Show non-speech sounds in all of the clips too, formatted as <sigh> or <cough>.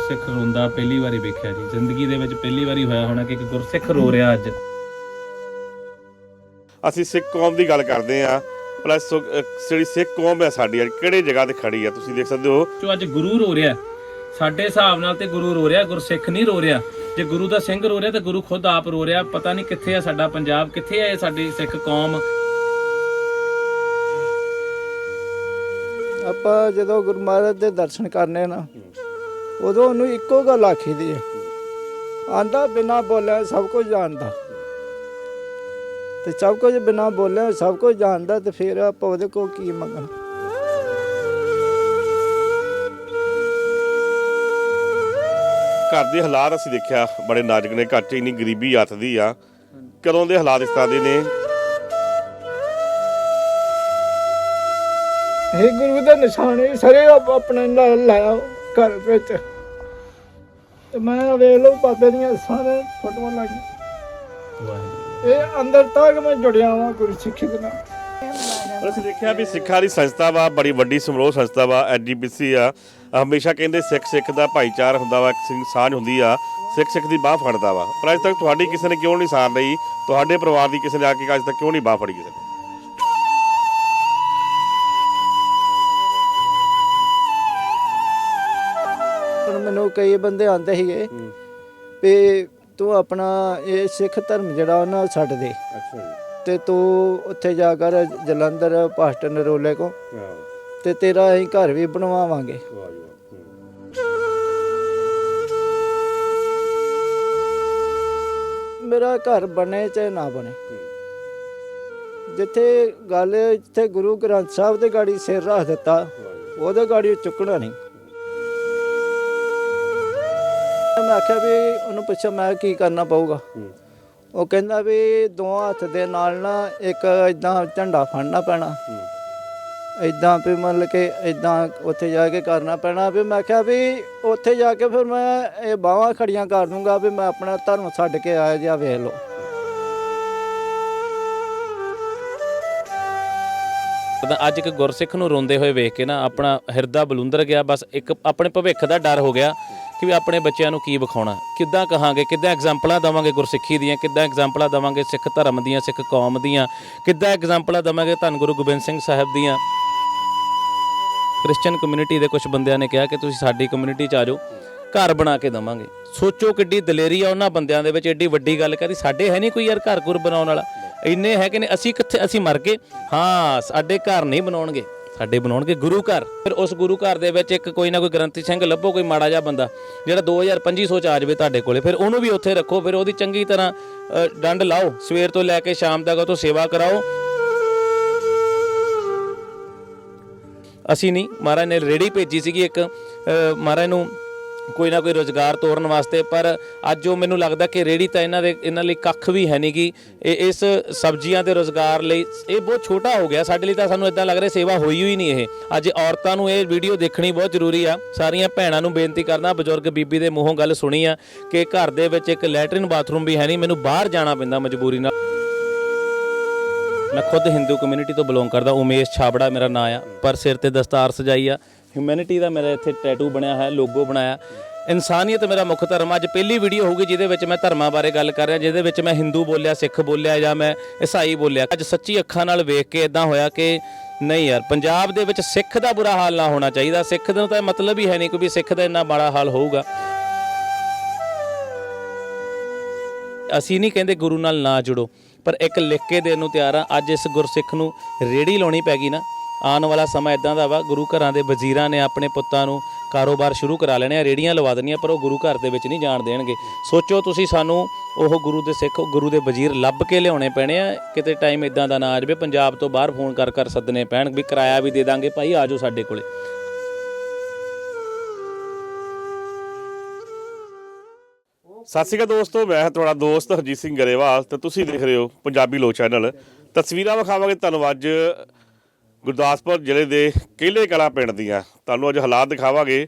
ਗੁਰਸਿੱਖ ਰੋਂਦਾ ਪਹਿਲੀ ਵਾਰੀ ਵੇਖਿਆ ਜੀ। ਜ਼ਿੰਦਗੀ ਦੇ ਵਿੱਚ ਪਹਿਲੀ ਵਾਰੀ ਹੋਇਆ ਹੋਣਾ ਕਿ ਇੱਕ ਗੁਰਸਿੱਖ ਰੋ ਰਿਹਾ ਅੱਜ। ਅਸੀਂ ਸਿੱਖ ਕੌਮ ਦੀ ਗੱਲ ਕਰਦੇ ਆ ਪਲੱਸ ਜਿਹੜੀ ਸਿੱਖ ਕੌਮ ਹੈ ਸਾਡੀ ਅੱਜ ਕਿਹੜੇ ਜਗ੍ਹਾ ਤੇ ਖੜੀ ਆ ਤੁਸੀਂ ਦੇਖ ਸਕਦੇ ਹੋ? ਜੋ ਅੱਜ ਗੁਰੂ ਰੋ ਰਿਹਾ। ਸਾਡੇ ਹਿਸਾਬ ਨਾਲ ਤੇ ਗੁਰੂ ਰੋ ਰਿਹਾ ਗੁਰਸਿੱਖ ਨਹੀਂ ਰੋ ਰਿਹਾ। ਜੇ ਗੁਰੂ ਦਾ ਸਿੰਘ ਰੋ ਰਿਹਾ ਤੇ ਗੁਰੂ ਖੁਦ ਆਪ ਰੋ ਰਿਹਾ। ਪਤਾ ਨਹੀਂ ਕਿੱਥੇ ਆ ਸਾਡਾ ਪੰਜਾਬ ਕਿੱਥੇ ਆ ਇਹ ਸਾਡੀ ਸਿੱਖ ਕੌਮ। ਆਪਾਂ ਜਦੋਂ ਗੁਰੂ ਮਹਾਰਾਜ ਦੇ ਦਰਸ਼ਨ ਕਰਨੇ ਨਾ ਉਦੋਂ ਉਹਨੂੰ ਇੱਕੋ ਗੱਲ ਆਖੀਦੀ ਹੈ ਆਂਦਾ ਬਿਨਾ ਬੋਲਿਆ ਸਭ ਕੁਝ ਜਾਣਦਾ। ਤੇ ਸਭ ਕੁਝ ਬਿਨਾ ਬੋਲਿਆ ਸਭ ਕੁਝ ਜਾਣਦਾ ਤੇ ਫਿਰ ਆਪਾਂ ਉਹਦੇ ਕੋਲ ਕੀ ਮੰਗਣਾ? ਘਰ ਦੇ ਹਾਲਾਤ ਅਸੀਂ ਦੇਖਿਆ ਬੜੇ ਨਾਜ਼ੁਕ ਨੇ ਘਰ 'ਚ ਇੰਨੀ ਗਰੀਬੀ ਆਤਦੀ ਆ। ਕਦੋਂ ਦੇ ਹਾਲਾਤ ਇਸ ਤਰ੍ਹਾਂ ਦੇ ਨੇ? ਇਹ ਗੁਰੂ ਦੇ ਨਿਸ਼ਾਨੇ ਸਾਰੇ ਆਪ- ਆਪਣੇ ਨਾਲ ਲਾਇਆ ਘਰ ਵਿੱਚ। ਤੇ ਮੈਂ ਵੇਖ ਲਓ ਬਾਬੇ ਦੀਆਂ ਸਾਰੇ ਫੋਟੋਆਂ ਲਾਈਆਂ ਇਹ ਅੰਦਰ ਤੱਕ ਮੈਂ ਜੁੜਿਆ ਹਾਂ ਗੁਰੂ ਸਿੱਖੀ ਦੇ ਨਾਲ। ਪਰ ਅਸੀਂ ਦੇਖਿਆ ਵੀ ਸਿੱਖਾਂ ਦੀ ਸੰਸਥਾ ਵਾ ਬੜੀ ਵੱਡੀ ਸਮਰੋਹ ਸੰਸਥਾ ਵਾ ਐਜੀਪੀਸੀ ਆ। ਹਮੇਸ਼ਾ ਕਹਿੰਦੇ ਸਿੱਖ ਸਿੱਖ ਦਾ ਭਾਈਚਾਰ ਹੁੰਦਾ ਵਾ ਇੱਕ ਸਿੰਘ ਸਾਂਝ ਹੁੰਦੀ ਆ ਸਿੱਖ ਸਿੱਖ ਦੀ ਬਾਹ ਫੜਦਾ ਵਾ। ਪਰ ਅੱਜ ਤੱਕ ਤੁਹਾਡੀ ਕਿਸੇ ਨੇ ਕਿਉਂ ਨਹੀਂ ਸਾਰ ਲਈ? ਤੁਹਾਡੇ ਪਰਿਵਾਰ ਦੀ ਕਿਸੇ ਨੇ ਆ ਕੇ ਅੱਜ ਤੱਕ ਕਿਉਂ ਨਹੀਂ ਬਾਹ ਫੜੀ ਕਿਸੇ ਨੇ? ਮੈਨੂੰ ਕਈ ਬੰਦੇ ਆਂਦੇ ਸੀਗੇ ਵੀ ਤੂੰ ਆਪਣਾ ਇਹ ਸਿੱਖ ਧਰਮ ਜਿਹੜਾ ਉਹਨਾਂ ਛੱਡ ਦੇ। ਤੇ ਤੂੰ ਉੱਥੇ ਜਾ ਕਰ ਜਲੰਧਰ ਪਾਸਟਰ ਨਰੋਲੇ ਕੋ। ਤੇ ਤੇਰਾ ਅਸੀਂ ਘਰ ਵੀ ਬਣਵਾਵਾਂਗੇ। ਮੇਰਾ ਘਰ ਬਣੇ ਚਾਹੇ ਨਾ ਬਣੇ। ਜਿੱਥੇ ਗੱਲ ਜਿੱਥੇ ਗੁਰੂ ਗ੍ਰੰਥ ਸਾਹਿਬ ਦੇ ਗਾੜੀ ਸਿਰ ਰੱਖ ਦਿੱਤਾ ਉਹਦੇ ਗਾੜੀ ਚੁੱਕਣਾ ਨਹੀਂ। ਮੈਂ ਆਖਿਆ ਵੀ ਉਹਨੂੰ ਪੁੱਛਿਆ ਮੈਂ ਕੀ ਕਰਨਾ ਪਊਗਾ? ਉਹ ਕਹਿੰਦਾ ਵੀ ਦੋ ਹੱਥ ਦੇ ਨਾਲ ਨਾ ਇੱਕ ਇਦਾਂ ਝੰਡਾ ਫੜਨਾ ਪੈਣਾ। ਇਦਾਂ ਵੀ ਮਤਲਬ ਕਿ ਇਦਾਂ ਉੱਥੇ ਜਾ ਕੇ ਕਰਨਾ ਪੈਣਾ। ਵੀ ਮੈਂ ਕਿਹਾ ਵੀ ਉੱਥੇ ਜਾ ਕੇ ਫਿਰ ਮੈਂ ਇਹ ਬਾਹਾਂ ਖੜੀਆਂ ਕਰ ਦੂੰਗਾ ਵੀ ਮੈਂ ਆਪਣਾ ਧਰਮ ਛੱਡ ਕੇ ਆਇਆ ਜਾਂ ਵੇਖ ਲਓ। ਤਾਂ ਅੱਜ ਇੱਕ ਗੁਰਸਿੱਖ ਨੂੰ ਰੋਂਦੇ ਹੋਏ ਵੇਖ ਕੇ ਨਾ ਆਪਣਾ ਹਿਰਦਾ ਬਲੁੰਦਰ ਗਿਆ। ਬਸ ਇੱਕ ਆਪਣੇ ਭਵਿੱਖ ਦਾ ਡਰ ਹੋ ਗਿਆ। ਕਿ ਵੀ ਆਪਣੇ ਬੱਚਿਆਂ ਨੂੰ ਕੀ ਵਿਖਾਉਣਾ। ਕਿੱਦਾਂ ਕਹਾਂਗੇ, ਕਿੱਦਾਂ ਐਗਜ਼ਾਮਪਲਾਂ ਦਵਾਂਗੇ ਗੁਰਸਿੱਖੀ ਦੀਆਂ, ਕਿੱਦਾਂ ਐਗਜ਼ਾਮਪਲਾਂ ਦਵਾਂਗੇ ਸਿੱਖ ਧਰਮ ਦੀਆਂ, ਸਿੱਖ ਕੌਮ ਦੀਆਂ, ਕਿੱਦਾਂ ਐਗਜ਼ਾਮਪਲਾਂ ਦਵਾਂਗੇ ਧੰਨ ਗੁਰੂ ਗੋਬਿੰਦ ਸਿੰਘ ਸਾਹਿਬ ਦੀਆਂ। ਕ੍ਰਿਸਚੀਅਨ ਕਮਿਊਨਿਟੀ ਦੇ ਕੁਝ ਬੰਦਿਆਂ ਨੇ ਕਿਹਾ ਕਿ ਤੁਸੀਂ ਸਾਡੀ ਕਮਿਊਨਿਟੀ 'ਚ ਆ ਜਾਓ, ਘਰ ਬਣਾ ਕੇ ਦਵਾਂਗੇ। ਸੋਚੋ ਕਿੱਡੀ ਦਲੇਰੀ ਆ ਉਹਨਾਂ ਬੰਦਿਆਂ ਦੇ ਵਿੱਚ ਐਡੀ ਵੱਡੀ ਗੱਲ ਕਰੀ ਸਾਡੇ ਹੈ ਨਹੀਂ ਕੋਈ ਯਾਰ ਘਰ ਘੁਰ ਬਣਾਉਣ ਵਾਲਾ। ਇੰਨੇ ਹੈ ਕਿ ਨੇ ਅਸੀਂ ਕਿੱਥੇ, ਅਸੀਂ ਮਰ ਗਏ। ਹਾਂ, ਸਾਡੇ ਘਰ ਨਹੀਂ ਬਣਾਉਣਗੇ। ਸਾਡੇ ਬਣਾਉਣਗੇ ਗੁਰੂ ਘਰ। ਫਿਰ ਉਸ ਗੁਰੂ ਘਰ ਦੇ ਵਿੱਚ ਇੱਕ ਕੋਈ ਨਾ ਕੋਈ ਗ੍ਰੰਥੀ ਸਿੰਘ ਲੱਭੋ ਕੋਈ ਮਾੜਾ ਜਿਹਾ ਬੰਦਾ ਜਿਹੜਾ 2500 ਚ ਆ ਜਾਵੇ ਤੁਹਾਡੇ ਕੋਲੇ ਫਿਰ ਉਹਨੂੰ ਵੀ ਉੱਥੇ ਰੱਖੋ ਫਿਰ ਉਹਦੀ ਚੰਗੀ ਤਰ੍ਹਾਂ ਡੰਡ ਲਾਓ ਸਵੇਰ ਤੋਂ ਲੈ ਕੇ ਸ਼ਾਮ ਤੱਕ ਉਹ ਤੋਂ ਸੇਵਾ ਕਰਾਓ। ਅਸੀਂ ਨਹੀਂ ਮਹਾਰਾਜ ਨੇ ਰੇੜੀ ਭੇਜੀ ਸੀਗੀ ਇੱਕ ਅ, ਮਹਾਰਾਜ ਨੂੰ ਕੋਈ ਨਾ ਕੋਈ ਰੋਜ਼ਗਾਰ ਤੋਰਨ ਵਾਸਤੇ, ਪਰ ਅੱਜ ਉਹ ਮੈਨੂੰ ਲੱਗਦਾ ਕਿ ਰੇੜੀ ਤਾਂ ਇਹਨਾਂ ਦੇ, ਇਹਨਾਂ ਲਈ ਕੱਖ ਵੀ ਹੈ ਨਹੀਂ ਕਿ ਇਸ ਸਬਜ਼ੀਆਂ ਦੇ ਰੋਜ਼ਗਾਰ ਲਈ ਇਹ ਬਹੁਤ ਛੋਟਾ ਹੋ ਗਿਆ। ਸਾਡੇ ਲਈ ਤਾਂ ਸਾਨੂੰ ਇਦਾਂ ਲੱਗ ਰਿਹਾ ਸੇਵਾ ਹੋਈ ਹੋਈ ਨਹੀਂ ਇਹ। ਅੱਜ ਔਰਤਾਂ ਨੂੰ ਇਹ ਵੀਡੀਓ ਦੇਖਣੀ ਬਹੁਤ ਜ਼ਰੂਰੀ ਆ। ਸਾਰੀਆਂ ਭੈਣਾਂ ਨੂੰ ਬੇਨਤੀ ਕਰਦਾ, ਬਜ਼ੁਰਗ ਬੀਬੀ ਦੇ ਮੂੰਹੋਂ ਗੱਲ ਸੁਣੀ ਆ ਕਿ ਘਰ ਦੇ ਵਿੱਚ ਇੱਕ ਲੈਟਰਨ ਬਾਥਰੂਮ ਵੀ ਹੈ ਨਹੀਂ ਮੈਨੂੰ ਬਾਹਰ ਜਾਣਾ ਪੈਂਦਾ ਮਜਬੂਰੀ ਨਾਲ। ਮੈਂ ਖੁਦ ਹਿੰਦੂ ਕਮਿਊਨਿਟੀ ਤੋਂ ਬਿਲੋਂਗ ਕਰਦਾ, ਉਮੇਸ਼ ਛਾਬੜਾ ਮੇਰਾ ਨਾਂ ਆ। ਪਰ ਸਿਰ ਤੇ ਦਸਤਾਰ ਸਜਾਈ ਆ। ਹਿਊਮੈਨਿਟੀ ਦਾ ਮੇਰਾ ਇੱਥੇ ਟੈਟੂ ਬਣਿਆ ਹੈ ਲੋਗੋ ਬਣਾਇਆ। ਇਨਸਾਨੀਅਤ ਮੇਰਾ ਮੁੱਖ ਧਰਮ ਅੱਜ ਪਹਿਲੀ ਵੀਡੀਓ ਹੋਊਗੀ ਜਿਹਦੇ ਵਿੱਚ ਮੈਂ ਧਰਮਾਂ ਬਾਰੇ ਗੱਲ ਕਰ ਰਿਹਾ, ਜਿਹਦੇ ਵਿੱਚ ਮੈਂ ਹਿੰਦੂ ਬੋਲਿਆ ਸਿੱਖ ਬੋਲਿਆ ਜਾਂ ਮੈਂ ਈਸਾਈ ਬੋਲਿਆ। ਅੱਜ ਸੱਚੀ ਅੱਖਾਂ ਨਾਲ ਵੇਖ ਕੇ ਇਦਾਂ ਹੋਇਆ ਕਿ ਨਹੀਂ ਯਾਰ, ਪੰਜਾਬ ਦੇ ਵਿੱਚ ਸਿੱਖ ਦਾ ਬੁਰਾ ਹਾਲ ਨਾ ਹੋਣਾ ਚਾਹੀਦਾ। ਸਿੱਖ ਦਾ ਤਾਂ ਮਤਲਬ ਹੀ ਹੈ ਨਹੀਂ ਕਿਉਂਕਿ ਸਿੱਖ ਦਾ ਇੰਨਾ ਮਾੜਾ ਹਾਲ ਹੋਊਗਾ। ਅਸੀਂ ਨਹੀਂ ਕਹਿੰਦੇ ਗੁਰੂ ਨਾਲ ਨਾ ਜੁੜੋ, ਪਰ ਇੱਕ ਲਿਖ ਕੇ ਦੇਣ ਨੂੰ ਤਿਆਰ ਆ। ਅੱਜ ਇਸ ਗੁਰਸਿੱਖ ਨੂੰ ਰੇੜੀ ਲਾਉਣੀ ਪੈ ਗਈ ਨਾ। ਆਉਣ ਵਾਲਾ ਸਮਾਂ ਇਦਾਂ ਦਾ ਵਾ, ਗੁਰੂ ਘਰਾਂ ਦੇ ਵਜ਼ੀਰਾਂ ਨੇ ਆਪਣੇ ਪੁੱਤਾਂ ਨੂੰ ਕਾਰੋਬਾਰ ਸ਼ੁਰੂ ਕਰਾ ਲੈਣੇ ਆ, ਰੇੜੀਆਂ ਲਵਾ ਦੇਣੀਆਂ, ਪਰ ਉਹ ਗੁਰੂ ਘਰ ਦੇ ਵਿੱਚ ਨਹੀਂ ਜਾਣ ਦੇਣਗੇ। ਸੋਚੋ ਤੁਸੀਂ ਸਾਨੂੰ ਉਹ ਗੁਰੂ ਦੇ ਸਿੱਖ, ਗੁਰੂ ਦੇ ਵਜ਼ੀਰ ਲੱਭ ਕੇ ਲਿਆਉਣੇ ਪੈਣੇ ਆ, ਕਿਤੇ ਟਾਈਮ ਇਦਾਂ ਦਾ ਨਾ ਆ ਜਾਵੇ, ਪੰਜਾਬ ਤੋਂ ਬਾਹਰ ਫੋਨ ਕਰ ਕਰ ਸੱਦਣੇ ਪੈਣ, ਵੀ ਕਿਰਾਇਆ ਵੀ ਦੇ ਦਾਂਗੇ, ਭਾਈ ਆਜੋ ਸਾਡੇ ਕੋਲੇ। ਸਤਿ ਸ਼੍ਰੀ ਅਕਾਲ ਦੋਸਤੋ, ਮੈਂ ਹਾਂ ਤੁਹਾਡਾ ਦੋਸਤ ਹਰਜੀਤ ਸਿੰਘ ਗਰੇਵਾਲ, ਤੇ ਤੁਸੀਂ ਦੇਖ ਰਹੇ ਹੋ ਪੰਜਾਬੀ ਲੋ ਚੈਨਲ। ਤਸਵੀਰਾਂ ਵਿਖਾਵਾਂਗੇ ਤੁਹਾਨੂੰ ਅੱਜ ਗੁਰਦਾਸਪੁਰ ਜ਼ਿਲ੍ਹੇ ਦੇ ਕਿਲੇ ਕਲਾ ਪਿੰਡ ਦੀਆਂ। ਤੁਹਾਨੂੰ ਅੱਜ ਹਾਲਾਤ ਦਿਖਾਵਾਂਗੇ।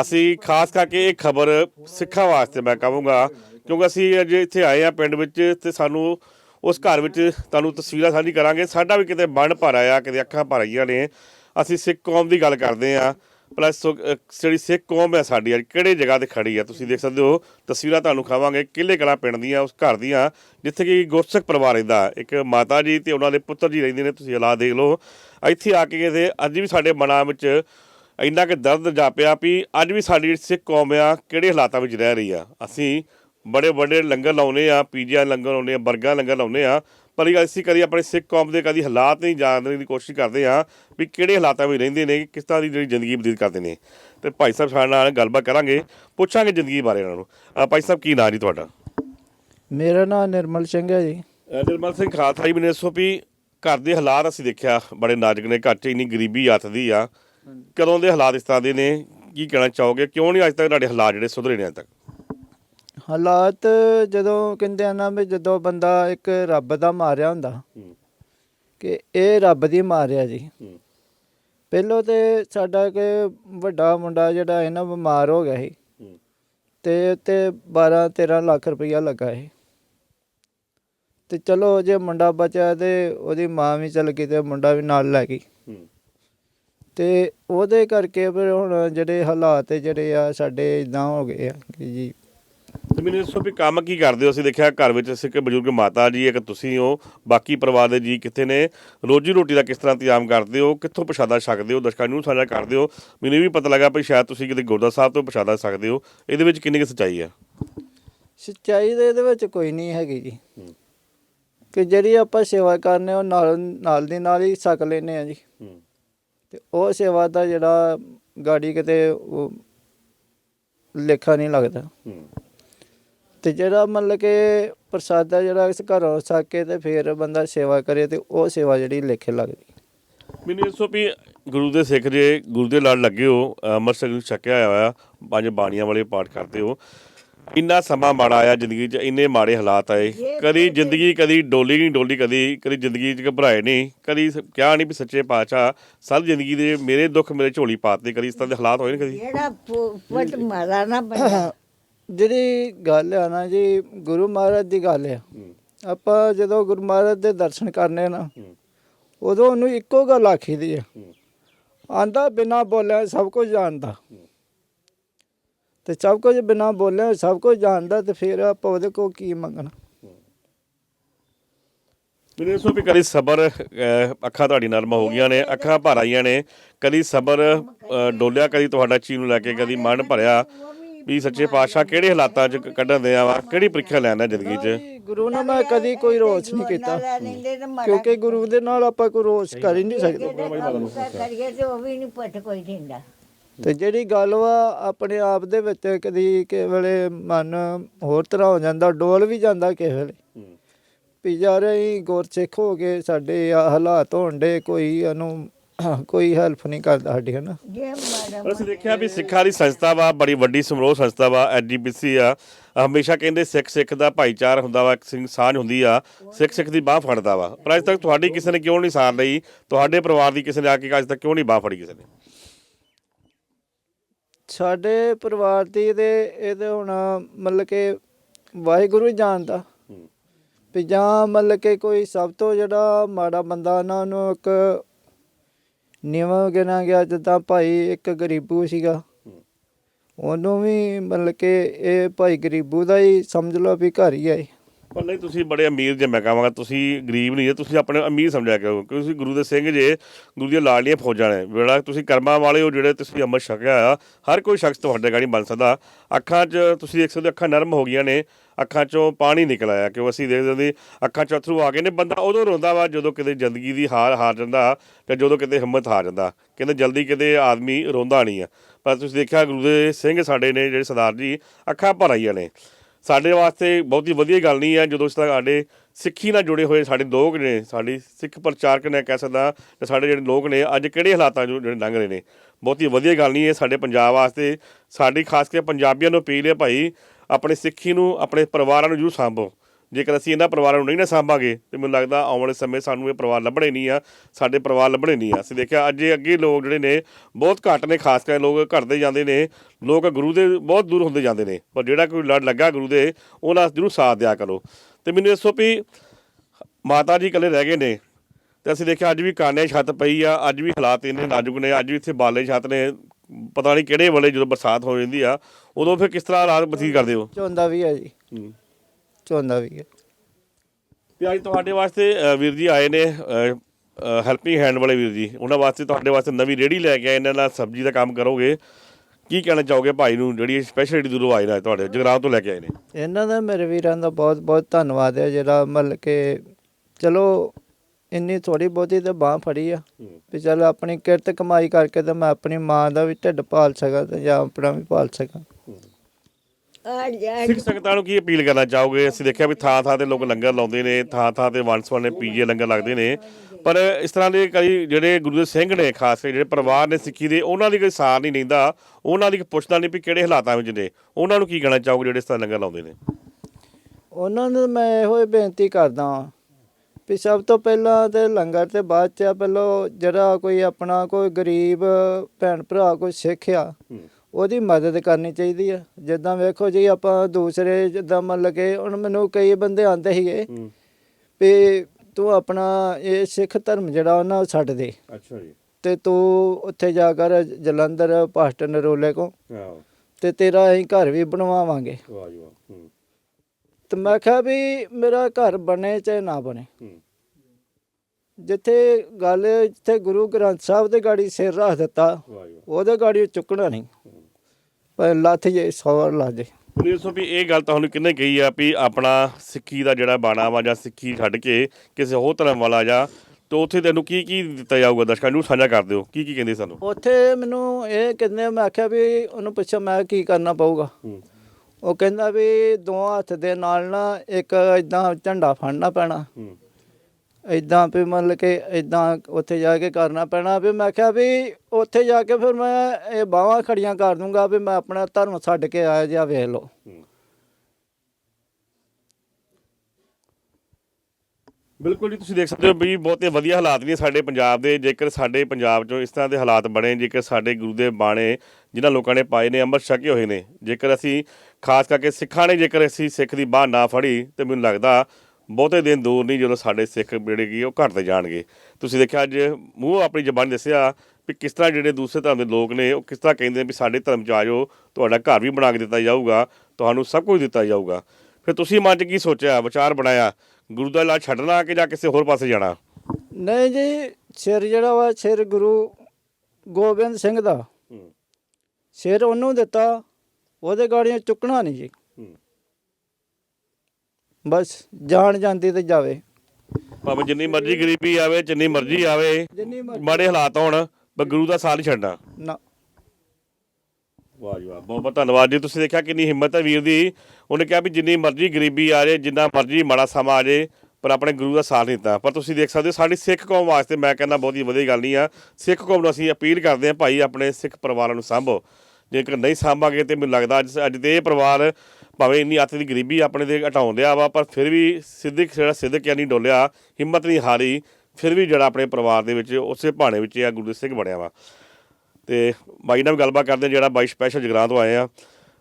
ਅਸੀਂ ਖਾਸ ਕਰਕੇ ਇਹ ਖਬਰ ਸਿੱਖਾਂ ਵਾਸਤੇ ਮੈਂ ਕਹਾਂਗਾ, ਕਿਉਂਕਿ ਅਸੀਂ ਅੱਜ ਇੱਥੇ ਆਏ ਆ ਪਿੰਡ ਵਿੱਚ ਤੇ ਸਾਨੂੰ ਉਸ ਘਰ ਵਿੱਚ ਤੁਹਾਨੂੰ ਤਸਵੀਰਾਂ ਸਾਂਝੀ ਕਰਾਂਗੇ। ਸਾਡਾ ਵੀ ਕਿਤੇ ਮਨ ਭਰ ਆਇਆ, ਕਿਤੇ ਅੱਖਾਂ ਭਰ ਆਈਆਂ ਨੇ। ਅਸੀਂ ਸਿੱਖ ਕੌਮ ਦੀ ਗੱਲ ਕਰਦੇ ਆ ਪਲੱਸ ਜਿਹੜੀ ਸਿੱਖ ਕੌਮ ਹੈ ਸਾਡੀ, ਅੱਜ ਕਿਹੜੇ ਜਗ੍ਹਾ ਤੇ ਖੜੀ ਹੈ? ਤੁਸੀਂ ਦੇਖ ਸਕਦੇ ਹੋ, ਤਸਵੀਰਾਂ ਤੁਹਾਨੂੰ ਖਾਵਾਂਗੇ ਕਿਲੇ ਕਲਾ ਪਿੰਡ ਦੀਆਂ, ਉਸ ਘਰ ਦੀਆਂ, ਜਿੱਥੇ ਕਿ ਗੁਰਸਿੱਖ ਪਰਿਵਾਰ ਰਹਿੰਦਾ ਇੱਕ ਮਾਤਾ ਜੀ ਤੇ ਉਹਨਾਂ ਦੇ ਪੁੱਤਰ ਜੀ ਰਹਿੰਦੇ ਨੇ, ਤੁਸੀਂ ਹਾਲਾਤ ਦੇਖ ਲਓ। ਇੱਥੇ ਆ ਕੇ ਤੇ ਅੱਜ ਵੀ ਸਾਡੇ ਮਨਾਂ ਵਿੱਚ ਇੰਨਾ ਕਿ ਦਰਦ ਜਾਪਿਆ ਵੀ ਅੱਜ ਵੀ ਸਾਡੀ ਸਿੱਖ ਕੌਮ ਆ, ਕਿਹੜੇ ਹਾਲਾਤਾਂ ਵਿੱਚ ਰਹਿ ਰਹੀ ਆ? ਅਸੀਂ ਬੜੇ ਬੜੇ ਲੰਗਰ ਲਾਉਨੇ ਆ, ਪੀਜੀਆ ਲੰਗਰ ਲਾਉਨੇ ਆ ਬਰਗਰ ਲੰਗਰ ਲਾਉਨੇ ਆ ਪਰ ਇਹ ਅਸੀਂ ਕਦੀ ਆਪਣੇ ਸਿੱਖ ਕੌਮ ਦੇ ਕਦੀ ਹਾਲਾਤ ਨਹੀਂ ਜਾਣਨ ਦੀ ਕੋਸ਼ਿਸ਼ ਕਰਦੇ ਆ ਵੀ ਕਿਹੜੇ ਹਾਲਾਤਾਂ ਵਿੱਚ ਰਹਿੰਦੇ ਨੇ ਕਿਸ ਤਰ੍ਹਾਂ ਦੀ ਜਿਹੜੀ ਜ਼ਿੰਦਗੀ ਬਤੀਤ ਕਰਦੇ ਨੇ। ਤੇ ਭਾਈ ਸਾਹਿਬ ਸਾਡੇ ਨਾਲ ਗੱਲਬਾਤ ਕਰਾਂਗੇ ਪੁੱਛਾਂਗੇ ਜ਼ਿੰਦਗੀ ਬਾਰੇ ਇਹਨਾਂ ਨੂੰ। ਅਹ ਭਾਈ ਸਾਹਿਬ ਕੀ ਨਾਂ ਜੀ ਤੁਹਾਡਾ? ਮੇਰਾ ਨਾਮ ਨਿਰਮਲ ਸਿੰਘ ਹੈ ਜੀ। ਨਿਰਮਲ ਸਿੰਘ ਖਾਲਸਾ ਜੀ ਮੈਨੂੰ ਦੱਸੋ ਵੀ ਘਰ ਦੇ ਹਾਲਾਤ ਅਸੀਂ ਦੇਖਿਆ ਬੜੇ ਨਾਜ਼ੁਕ ਨੇ ਘਰ 'ਚ ਇੰਨੀ ਗਰੀਬੀ ਅੱਤਦੀ ਆ। ਕਦੋਂ ਦੇ ਹਾਲਾਤ ਇਸ ਤਰ੍ਹਾਂ ਦੇ ਨੇ ਕੀ ਕਹਿਣਾ ਚਾਹੋਗੇ? ਕਿਉਂ ਨਹੀਂ ਅੱਜ ਤੱਕ ਤੁਹਾਡੇ ਹਾਲਾਤ ਜਿਹੜੇ ਸੁਧਰੇ ਨੇ ਅੱਜ ਤੱਕ? ਹਾਲਾਤ ਜਦੋਂ ਕਹਿੰਦੇ ਆ ਨਾ ਵੀ ਜਦੋਂ ਬੰਦਾ ਇੱਕ ਰੱਬ ਦਾ ਮਾਰਿਆ ਹੁੰਦਾ। ਕਿ ਇਹ ਰੱਬ ਦੀ ਮਾਰਿਆ ਜੀ। ਪਹਿਲੋਂ ਤੇ ਸਾਡਾ ਕਿ ਵੱਡਾ ਮੁੰਡਾ ਜਿਹੜਾ ਹੈ ਨਾ ਬਿਮਾਰ ਹੋ ਗਿਆ ਸੀ। ਤੇ ਤੇ 12 13 ਲੱਖ ਰੁਪਈਆ ਲੱਗਾ ਸੀ ਤੇ ਚਲੋ ਜੇ ਮੁੰਡਾ ਬਚਿਆ ਤੇ ਉਹਦੀ ਮਾਂ ਵੀ ਚਲ ਗਈ ਤੇ ਮੁੰਡਾ ਵੀ ਨਾਲ ਲੈ ਗਈ। ਤੇ ਉਹਦੇ ਕਰਕੇ ਫਿਰ ਹੁਣ ਜਿਹੜੇ ਹਾਲਾਤ ਜਿਹੜੇ ਆ ਸਾਡੇ ਇਦਾਂ ਹੋ ਗਏ ਆ ਕਿ ਜੀ ਤੇ ਮੈਨੂੰ ਦੱਸੋ ਵੀ ਕੰਮ ਕੀ ਕਰਦੇ ਹੋ? ਅਸੀਂ ਦੇਖਿਆ ਘਰ ਵਿੱਚ ਸਿੱਖ ਬਜ਼ੁਰਗ ਮਾਤਾ ਜੀ ਇੱਕ ਤੁਸੀਂ ਹੋ ਬਾਕੀ ਪਰਿਵਾਰ ਦੇ ਜੀ ਕਿੱਥੇ ਨੇ? ਰੋਜੀ ਰੋਟੀ ਦਾ ਕਿਸ ਤਰ੍ਹਾਂ ਇੰਤਜ਼ਾਮ ਕਰਦੇ ਹੋ? ਕਿੱਥੋਂ ਪ੍ਰਸ਼ਾਦਾ ਛਕਦੇ ਹੋ? ਦਰਸ਼ਕਾਂ ਨੂੰ ਸਾਂਝਾ ਕਰਦੇ ਹੋ। ਮੈਨੂੰ ਇਹ ਵੀ ਪਤਾ ਲੱਗਾ ਵੀ ਸ਼ਾਇਦ ਤੁਸੀਂ ਕਿਤੇ ਗੁਰਦਾ ਸਾਹਿਬ ਤੋਂ ਪ੍ਰਸ਼ਾਦਾ ਛਕਦੇ ਹੋ। ਇਹਦੇ ਵਿੱਚ ਕਿੰਨੀ ਕੁ ਸੱਚਾਈ ਹੈ? ਸੱਚਾਈ ਦੇ ਇਹਦੇ ਵਿੱਚ ਕੋਈ ਨਹੀਂ ਹੈਗੀ ਜੀ। ਕਿ ਜਿਹੜੀ ਆਪਾਂ ਸੇਵਾ ਕਰਨੇ ਉਹ ਨਾਲ ਨਾਲ ਦੀ ਨਾਲ ਹੀ ਛਕ ਲੈਨੇ ਆ ਜੀ। ਤੇ ਉਹ ਸੇਵਾ ਦਾ ਜਿਹੜਾ ਗਾੜੀ ਕਿਤੇ ਉਹ ਲੇਖਾ ਨਹੀਂ ਲੱਗਦਾ। ਤੇ ਜਿਹੜਾ ਮਤਲਬ ਕਿ ਪ੍ਰਸਾਦਾ ਜਿਹੜਾ ਇਸ ਘਰੋਂ ਛਕ ਕੇ ਤੇ ਫਿਰ ਬੰਦਾ ਸੇਵਾ ਕਰੇ ਤੇ ਉਹ ਸੇਵਾ ਜਿਹੜੀ ਲੇਖੇ ਲੱਗਦੀ। ਮੈਨੂੰ ਦੱਸੋ ਵੀ ਗੁਰੂ ਦੇ ਸਿੱਖ ਜੇ ਗੁਰੂ ਦੇ ਲੜ ਲੱਗੇ ਹੋ ਅਮਰ ਸਿੰਘ ਨੂੰ ਛਕਿਆ ਹੋਇਆ ਪੰਜ ਬਾਣੀਆਂ ਵਾਲੇ ਪਾਠ ਕਰਦੇ ਹੋ ਇੰਨਾ ਸਮਾਂ ਮਾੜਾ ਆਇਆ ਜ਼ਿੰਦਗੀ 'ਚ ਇੰਨੇ ਮਾੜੇ ਹਾਲਾਤ ਆਏ। ਕਦੀ ਜ਼ਿੰਦਗੀ ਕਦੀ ਡੋਲੀ ਨਹੀਂ ਡੋਲੀ ਕਦੀ ਕਦੀ ਜ਼ਿੰਦਗੀ 'ਚ ਘਬਰਾਏ ਨਹੀਂ ਕਦੀ ਕਿਹਾ ਨਹੀਂ ਵੀ ਸੱਚੇ ਪਾਤਸ਼ਾਹ ਸਾਰੀ ਜ਼ਿੰਦਗੀ ਦੇ ਮੇਰੇ ਦੁੱਖ ਮੇਰੇ ਝੋਲੀ ਪਾਤੇ ਕਦੀ ਇਸ ਤਰ੍ਹਾਂ ਦੇ ਹਾਲਾਤ ਹੋਏ ਨੇ ਕਦੀ? ਜਿਹੜਾ ਪੁੱਤ ਮਾਰਾ ਨਾ ਬਣੇ <coughs> ਜਿਹੜੀ ਗੱਲ ਆ ਨਾ ਜੀ ਗੁਰੂ ਮਹਾਰਾਜ ਦੀ ਗੱਲ ਆ। ਆਪਾਂ ਜਦੋਂ ਗੁਰੂ ਮਹਾਰਾਜ ਦੇ ਦਰਸ਼ਨ ਕਰਨੇ ਨਾ ਉਦੋਂ ਉਹਨੂੰ ਇੱਕੋ ਗੱਲ ਆਖੀ ਦੀ ਆ ਆਂਦਾ ਬਿਨਾ ਬੋਲਿਆ ਸਭ ਕੁਝ ਜਾਣਦਾ। ਤੇ ਸਭ ਕੁਝ ਬਿਨਾ ਬੋਲਿਆ ਸਭ ਕੁਝ ਜਾਣਦਾ ਤੇ ਫਿਰ ਆਪਾਂ ਉਹਦੇ ਕੋਲ ਕੀ ਮੰਗਣਾ? ਮੈਨੂੰ ਦੱਸੋ ਵੀ ਕਦੀ ਸਬਰ ਅੱਖਾਂ ਤੁਹਾਡੀ ਨਰਮ ਹੋ ਗਈਆਂ ਨੇ ਅੱਖਾਂ ਭਰ ਆਈਆਂ ਨੇ। ਕਦੀ ਸਬਰ ਡੋਲਿਆ ਕਦੀ ਤੁਹਾਡਾ ਚੀਜ਼ ਨੂੰ ਲੈ ਕੇ ਕਦੀ ਮਨ ਭਰਿਆ। ਵੀ ਸੱਚੇ ਪਾਤਸ਼ਾਹ ਕਿਹੜੇ ਹਾਲਾਤਾਂ 'ਚ ਕੱਢਣ ਦੇ ਆ ਵਾ? ਕਿਹੜੀ ਪ੍ਰੀਖਿਆ ਲੈਣਾ ਜ਼ਿੰਦਗੀ 'ਚ? ਗੁਰੂ ਨਾਲ ਮੈਂ ਕਦੀ ਕੋਈ ਰੋਸ ਨਹੀਂ ਕੀਤਾ। ਲੈ ਲੈਂਦੇ ਤੇ ਮਾਰਾ ਕਿਉਂਕਿ ਗੁਰੂ ਦੇ ਨਾਲ ਆਪਾਂ ਕੋਈ ਰੋਸ ਕਰ ਹੀ ਨਹੀਂ ਸਕਦੇ। ਕਰੀਏ ਤੇ ਉਹ ਵੀ ਨਹੀਂ ਪੁੱਤ ਕੋਈ ਦਿੰਦਾ। ਤੇ ਜਿਹੜੀ ਗੱਲ ਵਾ ਆਪਣੇ ਆਪ ਦੇ ਵਿੱਚ ਕਦੀ ਕਿਸੇ ਵੇਲੇ ਮਨ ਹੋਰ ਤਰ੍ਹਾਂ ਹੋ ਜਾਂਦਾ ਡੋਲ ਵੀ ਜਾਂਦਾ ਕਿਸੇ ਵੇਲੇ। ਵੀ ਯਾਰ ਅਸੀਂ ਗੁਰਸਿੱਖ ਹੋ ਕੇ ਸਾਡੇ ਆਹ ਹਾਲਾਤ ਹੋਣ ਦੇ ਕੋਈ ਇਹਨੂੰ ਕੋਈ ਹੈਲਪ ਨਹੀਂ ਕਰਦਾ ਸਾਡੀ ਹਨਾ? ਜੇ ਪਰ ਅਸੀਂ ਦੇਖਿਆ ਵੀ ਸਿੱਖਾਂ ਦੀ ਸੰਸਥਾ ਵਾ ਬੜੀ ਵੱਡੀ ਸਮਰੋਹ ਸੰਸਥਾ ਵਾ ਐਜੀਪੀਸੀ ਆ। ਹਮੇਸ਼ਾ ਕਹਿੰਦੇ ਸਿੱਖ ਸਿੱਖ ਦਾ ਭਾਈਚਾਰ ਹੁੰਦਾ ਵਾ ਇੱਕ ਸਿੰਘ ਸਾਂਝ ਹੁੰਦੀ ਆ ਸਿੱਖ ਸਿੱਖ ਦੀ ਬਾਹ ਫੜਦਾ ਵਾ। ਪਰ ਅੱਜ ਤੱਕ ਤੁਹਾਡੀ ਕਿਸੇ ਨੇ ਕਿਉਂ ਨਹੀਂ ਸਾਰ ਲਈ? ਤੁਹਾਡੇ ਪਰਿਵਾਰ ਦੀ ਕਿਸੇ ਨੇ ਆ ਕੇ ਅੱਜ ਤੱਕ ਕਿਉਂ ਨਹੀਂ ਬਾਹ ਫੜੀ ਕਿਸੇ ਨੇ? ਸਾਡੇ ਪਰਿਵਾਰ ਦੀ ਤੇ ਇਹ ਤੇ ਹੁਣ ਮਤਲਬ ਕਿ ਵਾਹਿਗੁਰੂ ਹੀ ਜਾਣਦਾ। ਵੀ ਜਾਂ ਮਤਲਬ ਕਿ ਕੋਈ ਸਭ ਤੋਂ ਜਿਹੜਾ ਮਾੜਾ ਬੰਦਾ ਨਾ ਉਹਨੂੰ ਇੱਕ ਨਿਵਾ ਗਿਣਾ ਗਿਆ ਜਿੱਦਾਂ ਭਾਈ ਇੱਕ ਗਰੀਬੂ ਸੀਗਾ। ਉਹਨੂੰ ਵੀ ਮਤਲਬ ਕਿ ਇਹ ਭਾਈ ਗਰੀਬੂ ਦਾ ਹੀ ਸਮਝ ਲਓ ਵੀ ਘਰ ਹੀ ਆਏ ਪਰ ਨਹੀਂ, ਤੁਸੀਂ ਬੜੇ ਅਮੀਰ ਜੇ, ਮੈਂ ਕਹਾਂਗਾ ਤੁਸੀਂ ਗਰੀਬ ਨਹੀਂ ਜੇ, ਤੁਸੀਂ ਆਪਣੇ ਅਮੀਰ ਸਮਝਿਆ ਕਰੋ, ਕਿਉਂਕਿ ਤੁਸੀਂ ਗੁਰੂ ਦੇ ਸਿੰਘ ਜੇ, ਗੁਰੂ ਦੀਆਂ ਲਾੜੀਆਂ ਫੌਜਾਂ ਨੇ। ਜਿਹੜਾ ਤੁਸੀਂ ਕਰਮਾਂ ਵਾਲੇ ਹੋ, ਜਿਹੜੇ ਤੁਸੀਂ ਅੰਮ੍ਰਿਤ ਛਕਿਆ ਆ ਹਰ ਕੋਈ ਸ਼ਖਸ ਤੁਹਾਡੇ ਗਾੜੀ ਬਣ ਸਕਦਾ। ਅੱਖਾਂ 'ਚ ਤੁਸੀਂ ਦੇਖ ਸਕਦੇ ਹੋ, ਅੱਖਾਂ ਨਰਮ ਹੋ ਗਈਆਂ ਨੇ, ਅੱਖਾਂ 'ਚੋਂ ਪਾਣੀ ਨਿਕਲ ਆਇਆ, ਕਿਉਂ ਅਸੀਂ ਦੇਖਦੇ ਹਾਂ ਅੱਖਾਂ 'ਚ ਅਥਰੂ ਆ ਗਏ ਨੇ, ਬੰਦਾ ਉਦੋਂ ਰੋਂਦਾ ਵਾ ਜਦੋਂ ਕਿਤੇ ਜ਼ਿੰਦਗੀ ਦੀ ਹਾਰ ਹਾਰ ਜਾਂਦਾ ਤੇ ਜਦੋਂ ਕਿਤੇ ਹਿੰਮਤ ਹਾਰ ਜਾਂਦਾ। ਕਹਿੰਦੇ ਜਲਦੀ ਕਿਤੇ ਆਦਮੀ ਰੋਂਦਾ ਨਹੀਂ ਆ। ਪਰ ਤੁਸੀਂ ਦੇਖਿਆ ਗੁਰੂ ਦੇ ਸਿੰਘ ਸਾਡੇ ਨੇ, ਜਿਹੜੇ ਸਰਦਾਰ ਜੀ, ਅੱਖਾਂ ਭਰ ਆਈਆਂ ਨੇ। ਸਾਡੇ ਵਾਸਤੇ ਬਹੁਤੀ ਵਧੀਆ ਗੱਲ ਨਹੀਂ ਹੈ ਜਦੋਂ ਇਸ ਸਾਡੇ ਸਿੱਖੀ ਨਾਲ ਜੁੜੇ ਹੋਏ ਸਾਡੇ ਲੋਕ ਨੇ, ਸਾਡੀ ਸਿੱਖ ਪ੍ਰਚਾਰਕ ਨੇ ਕਹਿ ਸਕਦਾ ਕਿ ਸਾਡੇ ਜਿਹੜੇ ਲੋਕ ਨੇ, ਅੱਜ ਕਿਹੜੇ ਹਾਲਾਤਾਂ 'ਚੋਂ ਜਿਹੜੇ ਲੰਘ ਰਹੇ ਨੇ। ਬਹੁਤ ਹੀ ਵਧੀਆ ਗੱਲ ਨਹੀਂ ਹੈ ਸਾਡੇ ਪੰਜਾਬ ਵਾਸਤੇ। ਸਾਡੀ ਖਾਸ ਕਰਕੇ ਪੰਜਾਬੀਆਂ ਨੂੰ ਅਪੀਲ ਹੈ ਭਾਈ, ਆਪਣੇ ਸਿੱਖੀ ਨੂੰ, ਆਪਣੇ ਪਰਿਵਾਰਾਂ ਨੂੰ ਜਰੂਰ ਸਾਂਭੋ। ਜੇਕਰ ਅਸੀਂ ਇਹਨਾਂ ਪਰਿਵਾਰਾਂ ਨੂੰ ਨਹੀਂ ਨਾ ਸਾਂਭਾਂਗੇ ਤੇ ਮੈਨੂੰ ਲੱਗਦਾ ਆਉਣ ਵਾਲੇ ਸਮੇਂ ਸਾਨੂੰ ਇਹ ਪਰਿਵਾਰ ਲੱਭਣੇ ਨਹੀਂ ਆ ਸਾਡੇ ਪਰਿਵਾਰ ਲੱਭਣੇ ਨਹੀਂ ਆ। ਅਸੀਂ ਦੇਖਿਆ ਅੱਜ ਇਹ ਅੱਗੇ ਲੋਕ ਜਿਹੜੇ ਨੇ ਬਹੁਤ ਘੱਟ ਨੇ ਖਾਸ ਕਰਕੇ ਲੋਕ ਘਟਦੇ ਜਾਂਦੇ ਨੇ ਲੋਕ ਗੁਰੂ ਦੇ ਬਹੁਤ ਦੂਰ ਹੁੰਦੇ ਜਾਂਦੇ ਨੇ ਪਰ ਜਿਹੜਾ ਕੋਈ ਲੜ ਲੱਗਾ ਗੁਰੂ ਦੇ ਉਹਨਾਂ ਜਰੂਰ ਸਾਥ ਦਿਆ ਕਰੋ। ਤੇ ਮੈਨੂੰ ਦੱਸੋ ਵੀ ਮਾਤਾ ਜੀ ਇਕੱਲੇ ਰਹਿ ਗਏ ਨੇ ਤੇ ਅਸੀਂ ਦੇਖਿਆ ਅੱਜ ਵੀ ਕਾਨੇ ਛੱਤ ਪਈ ਆ ਅੱਜ ਵੀ ਹਾਲਾਤ ਇੰਨੇ ਨਾਜ਼ੁਕ ਨੇ ਅੱਜ ਵੀ ਇੱਥੇ ਬਾਲੇ ਛੱਤ ਨੇ ਪਤਾ ਨਹੀਂ ਕਿਹੜੇ ਵੇਲੇ ਜਦੋਂ ਬਰਸਾਤ ਹੋ ਜਾਂਦੀ ਆ ਉਦੋਂ ਫਿਰ ਕਿਸ ਤਰ੍ਹਾਂ ਰਾਤ ਬਤੀਤ ਕਰਦੇ ਹੋ? ਚੋਂਦਾ ਵੀ ਹੈ ਜੀ। ਚੋਂਦਾ ਵੀ ਹੈ। ਤੇ ਅੱਜ ਤੁਹਾਡੇ ਵਾਸਤੇ ਅ, ਵੀਰ ਜੀ ਆਏ ਨੇ ਹੈਲਪਿੰਗ ਹੈਂਡ ਵਾਲੇ ਵੀਰ ਜੀ। ਉਹਨਾਂ ਵਾਸਤੇ ਤੁਹਾਡੇ ਵਾਸਤੇ ਨਵੀਂ ਰੇੜੀ ਲੈ ਕੇ ਆਏ ਇਹਨਾਂ ਨਾਲ ਸਬਜ਼ੀ ਦਾ ਕੰਮ ਕਰੋਗੇ। ਕੀ ਕਹਿਣਾ ਚਾਹੋਗੇ ਭਾਈ ਨੂੰ ਜਿਹੜੀ ਸਪੈਸ਼ਲ ਰੇੜੀ ਦੂਰੋਂ ਆਏ ਨੇ ਅੱਜ ਤੁਹਾਡੇ ਜਗਰਾਉਂ ਤੋਂ ਲੈ ਕੇ ਆਏ ਨੇ? ਇਹਨਾਂ ਦਾ ਮੇਰੇ ਵੀਰਾਂ ਦਾ ਬਹੁਤ ਬਹੁਤ ਧੰਨਵਾਦ ਹੈ ਜਿਹੜਾ ਮਤਲਬ ਕਿ ਚਲੋ ਇੰਨੀ ਥੋੜੀ ਬਹੁਤੀ ਤੇ ਬਾਹ ਫੜੀ ਆ। ਵੀ ਚਲ ਆਪਣੀ ਕਿਰਤ ਕਮਾਈ ਕਰਕੇ ਤੇ ਮੈਂ ਆਪਣੀ ਮਾਂ ਦਾ ਵੀ ਢਿੱਡ ਪਾਲ ਸਕਾਂ ਤੇ ਜਾਂ ਆਪਣਾ ਵੀ ਪਾਲ ਸਕਾਂ। ਸਿੱਖ ਸੰਗਤਾਂ ਨੂੰ ਕੀ ਅਪੀਲ ਕਰਨਾ ਚਾਹੋਗੇ? ਅਸੀਂ ਦੇਖਿਆ ਵੀ ਥਾਂ ਥਾਂ ਤੇ ਲੋਕ ਲੰਗਰ ਲਾਉਂਦੇ ਨੇ ਥਾਂ ਥਾਂ ਤੇ ਵੰਡ ਸਵੰਨੇ ਪੀਜੇ ਲੰਗਰ ਲੱਗਦੇ ਨੇ। ਪਰ ਇਸ ਤਰ੍ਹਾਂ ਦੇ ਕਈ ਜਿਹੜੇ ਗੁਰੂ ਦੇ ਸਿੰਘ ਨੇ ਖਾਸ ਕਰਕੇ ਜਿਹੜੇ ਪਰਿਵਾਰ ਨੇ ਸਿੱਖੀ ਦੇ ਉਹਨਾਂ ਦੀ ਕੋਈ ਸਾਰ ਨਹੀਂ ਲੈਂਦਾ ਉਹਨਾਂ ਦੀ ਕੋਈ ਪੁੱਛਦਾ ਨਹੀਂ ਵੀ ਕਿਹੜੇ ਹਾਲਾਤਾਂ ਵਿੱਚ ਨੇ। ਉਹਨਾਂ ਨੂੰ ਕੀ ਕਹਿਣਾ ਚਾਹੋਗੇ ਜਿਹੜੇ ਇਸ ਤਰ੍ਹਾਂ ਲੰਗਰ ਲਾਉਂਦੇ ਨੇ? ਉਹਨਾਂ ਨੂੰ ਮੈਂ ਇਹੋ ਹੀ ਬੇਨਤੀ ਕਰਦਾ ਹਾਂ ਵੀ ਸਭ ਤੋਂ ਪਹਿਲਾਂ ਤੇ ਲੰਗਰ ਤੇ ਬਾਅਦ ਚ ਪਹਿਲਾਂ ਜਿਹੜਾ ਕੋਈ ਆਪਣਾ ਕੋਈ ਗਰੀਬ ਭੈਣ ਭਰਾ ਕੋਈ ਸਿੱਖ ਆ ਉਹਦੀ ਮਦਦ ਕਰਨੀ ਚਾਹੀਦੀ ਆ। ਜਿੱਦਾਂ ਵੇਖੋ ਜੀ ਆਪਾਂ ਦੂਸਰੇ ਜਿੱਦਾਂ ਮੰਨ ਲਗੇ ਹੁਣ ਮੈਨੂੰ ਕਈ ਬੰਦੇ ਆਂਦੇ ਸੀਗੇ ਵੀ ਤੂੰ ਆਪਣਾ ਇਹ ਸਿੱਖ ਧਰਮ ਜਿਹੜਾ ਉਹਨਾਂ ਨੂੰ ਛੱਡ ਦੇ। ਅੱਛਾ ਜੀ। ਤੇ ਤੂੰ ਉੱਥੇ ਜਾ ਕਰ ਜਲੰਧਰ ਪਾਸਟਰ ਨਰੋਲੇ ਕੋ ਤੇ ਤੇਰਾ ਅਸੀਂ ਘਰ ਵੀ ਬਣਵਾਵਾਂਗੇ। ਵਾਹ ਜੀ ਵਾਹ ਹੂੰ। ਤੇ ਮੈਂ ਕਿਹਾ ਵੀ ਮੇਰਾ ਘਰ ਬਣੇ ਚਾਹੇ ਨਾ ਬਣੇ। ਜਿੱਥੇ ਗੱਲ ਜਿੱਥੇ ਗੁਰੂ ਗ੍ਰੰਥ ਸਾਹਿਬ ਦੇ ਗਾੜੀ ਸਿਰ ਰੱਖ ਦਿੱਤਾ ਉਹਦੇ ਗਾੜੀ ਚੁੱਕਣਾ ਨਹੀਂ। ਪਰ ਲੱਥ ਜੇ ਸੌਰ ਲਾ ਜੇ। ਦੱਸੋ ਵੀ ਇਹ ਗੱਲ ਤੁਹਾਨੂੰ ਕਿੰਨੇ ਕਹੀ ਆ ਵੀ ਆਪਣਾ ਸਿੱਖੀ ਦਾ ਜਿਹੜਾ ਬਾਣਾ ਵਾ ਜਾਂ ਸਿੱਖੀ ਛੱਡ ਕੇ ਕਿਸੇ ਹੋਰ ਧਰਮ ਵਾਲਾ ਜਾ ਤਾਂ ਉੱਥੇ ਤੈਨੂੰ ਕੀ ਕੀ ਦਿੱਤਾ ਜਾਊਗਾ ਦਰਸ਼ਕਾਂ ਨੂੰ ਸਾਂਝਾ ਕਰ ਦਿਓ। ਕੀ ਕੀ ਕਹਿੰਦੇ ਸਾਨੂੰ? ਉੱਥੇ ਮੈਨੂੰ ਇਹ ਕਹਿੰਦੇ ਮੈਂ ਆਖਿਆ ਵੀ ਉਹਨੂੰ ਪੁੱਛਿਆ ਮੈਂ ਕੀ ਕਰਨਾ ਪਊਗਾ? ਉਹ ਕਹਿੰਦਾ ਵੀ ਦੋ ਹੱਥ ਦੇ ਨਾਲ ਨਾ ਇੱਕ ਇਦਾਂ ਝੰਡਾ ਫੜਨਾ ਪੈਣਾ। ਇਦਾਂ ਵੀ ਮਤਲਬ ਕਿ ਇਦਾਂ ਉੱਥੇ ਜਾ ਕੇ ਕਰਨਾ ਪੈਣਾ ਵੀ ਮੈਂ ਕਿਹਾ ਵੀ ਉੱਥੇ ਜਾ ਕੇ ਫਿਰ ਮੈਂ ਇਹ ਬਾਹਾਂ ਖੜੀਆਂ ਕਰ ਦੂੰਗਾ ਵੀ ਮੈਂ ਆਪਣਾ ਧਰਮ ਛੱਡ ਕੇ ਆਇਆ ਜਾਂ ਵੇਖ ਲਓ। ਬਿਲਕੁਲ ਜੀ, ਤੁਸੀਂ ਦੇਖ ਸਕਦੇ ਹੋ ਵੀ ਬਹੁਤੇ ਵਧੀਆ ਹਾਲਾਤ ਨਹੀਂ ਸਾਡੇ ਪੰਜਾਬ ਦੇ, ਜੇਕਰ ਸਾਡੇ ਪੰਜਾਬ 'ਚੋਂ ਇਸ ਤਰ੍ਹਾਂ ਦੇ ਹਾਲਾਤ ਬਣੇ, ਜੇਕਰ ਸਾਡੇ ਗੁਰੂ ਦੇ ਬਾਣੇ ਜਿਨ੍ਹਾਂ ਲੋਕਾਂ ਨੇ ਪਾਏ ਨੇ, ਅੰਮ੍ਰਿਤ ਛਕੇ ਹੋਏ ਨੇ, ਜੇਕਰ ਅਸੀਂ ਖਾਸ ਕਰਕੇ ਸਿੱਖਾਂ ਨੇ ਜੇਕਰ ਅਸੀਂ ਸਿੱਖ ਦੀ ਬਾਹ ਨਾ ਫੜੀ, ਤੇ ਮੈਨੂੰ ਲੱਗਦਾ ਬਹੁਤੇ ਦਿਨ ਦੂਰ ਨਹੀਂ ਜਦੋਂ ਸਾਡੇ ਸਿੱਖ ਜਿਹੜੇ ਕੀ ਉਹ ਘਟਦੇ ਜਾਣਗੇ। ਤੁਸੀਂ ਦੇਖਿਆ ਅੱਜ ਮੂੰਹ ਆਪਣੀ ਜ਼ਬਾਨ ਦੱਸਿਆ ਵੀ ਕਿਸ ਤਰ੍ਹਾਂ ਜਿਹੜੇ ਦੂਸਰੇ ਧਰਮ ਦੇ ਲੋਕ ਨੇ ਉਹ ਕਿਸ ਤਰ੍ਹਾਂ ਕਹਿੰਦੇ ਨੇ ਵੀ ਸਾਡੇ ਧਰਮ 'ਚ ਆ ਜਾਓ ਤੁਹਾਡਾ ਘਰ ਵੀ ਬਣਾ ਕੇ ਦਿੱਤਾ ਜਾਊਗਾ ਤੁਹਾਨੂੰ ਸਭ ਕੁਝ ਦਿੱਤਾ ਜਾਊਗਾ। ਫਿਰ ਤੁਸੀਂ ਮਨ 'ਚ ਕੀ ਸੋਚਿਆ ਵਿਚਾਰ ਬਣਾਇਆ ਗੁਰੂ ਦਾ ਇਲਾਜ ਛੱਡਣਾ ਕਿ ਜਾਂ ਕਿਸੇ ਹੋਰ ਪਾਸੇ ਜਾਣਾ? ਨਹੀਂ ਜੀ ਸਿਰ ਜਿਹੜਾ ਵਾ ਸਿਰ ਗੁਰੂ ਗੋਬਿੰਦ ਸਿੰਘ ਦਾ। ਸਿਰ ਉਹਨੂੰ ਦਿੱਤਾ ਉਹਦੇ ਗਾੜੀਆਂ ਚੁੱਕਣਾ ਨਹੀਂ ਜੀ। ਬਸ ਜਾਣ ਜਾਂਦੀ ਤੇ ਜਾਵੇ। ਭਾਵੇਂ ਜਿੰਨੀ ਮਰਜ਼ੀ ਗਰੀਬੀ ਆਵੇ ਜਿੰਨੀ ਮਰਜ਼ੀ ਆਵੇ ਜਿੰਨੀ ਮਰਜ਼ੀ। ਮਾੜੇ ਹਾਲਾਤ ਹੋਣ ਪਰ ਗੁਰੂ ਦਾ ਸਾਥ ਨਹੀਂ ਛੱਡਣਾ। ਨਾ। ਵਾਹ ਜੀ ਵਾਹ ਬਹੁਤ ਬਹੁਤ ਧੰਨਵਾਦ ਜੀ। ਤੁਸੀਂ ਦੇਖਿਆ ਕਿੰਨੀ ਹਿੰਮਤ ਹੈ ਵੀਰ ਦੀ। ਉਹਨੇ ਕਿਹਾ ਵੀ ਜਿੰਨੀ ਮਰਜ਼ੀ ਗਰੀਬੀ ਆ ਜਾਏ ਜਿੰਨਾ ਮਰਜ਼ੀ ਮਾੜਾ ਸਮਾਂ ਆ ਜਾਏ ਪਰ ਆਪਣੇ ਗੁਰੂ ਦਾ ਸਾਥ ਨਹੀਂ ਦਿੱਤਾ। ਪਰ ਤੁਸੀਂ ਦੇਖ ਸਕਦੇ ਹੋ ਸਾਡੀ ਸਿੱਖ ਕੌਮ ਵਾਸਤੇ ਮੈਂ ਕਹਿੰਦਾ ਬਹੁਤ ਹੀ ਵਧੀਆ ਗੱਲ ਨਹੀਂ ਆ। ਸਿੱਖ ਕੌਮ ਨੂੰ ਅਸੀਂ ਅਪੀਲ ਕਰਦੇ ਹਾਂ ਭਾਈ ਆਪਣੇ ਸਿੱਖ ਪਰਿਵਾਰਾਂ ਨੂੰ ਸਾਂਭੋ। ਜੇਕਰ ਨਹੀਂ ਸਾਂਭਾਂਗੇ ਤੇ ਮੈਨੂੰ ਲੱਗਦਾ ਅੱਜ ਅੱਜ ਦੇ ਇਹ ਪਰਿਵਾਰ ਭਾਵੇਂ ਇੰਨੀ ਅੱਤ ਦੀ ਗਰੀਬੀ ਆਪਣੇ ਦੇ ਹਟਾਉਣ ਦਿਆ ਵਾ, ਪਰ ਫਿਰ ਵੀ ਸਿੱਧਕ, ਜਿਹੜਾ ਸਿੱਧਕ ਨਹੀਂ ਡੋਲਿਆ, ਹਿੰਮਤ ਨਹੀਂ ਹਾਰੀ, ਫਿਰ ਵੀ ਜਿਹੜਾ ਆਪਣੇ ਪਰਿਵਾਰ ਦੇ ਵਿੱਚ, ਉਸੇ ਭਾਣੇ ਵਿੱਚ ਆ ਗੁਰੂ ਸਿੰਘ ਬਣਿਆ ਵਾ। ਤੇ ਬਾਈ ਨਾਲ ਵੀ ਗੱਲਬਾਤ ਕਰਦੇ ਜਿਹੜਾ ਬਾਈ ਸਪੈਸ਼ਲ ਜਗਰਾਂ ਤੋਂ ਆਏ ਆ।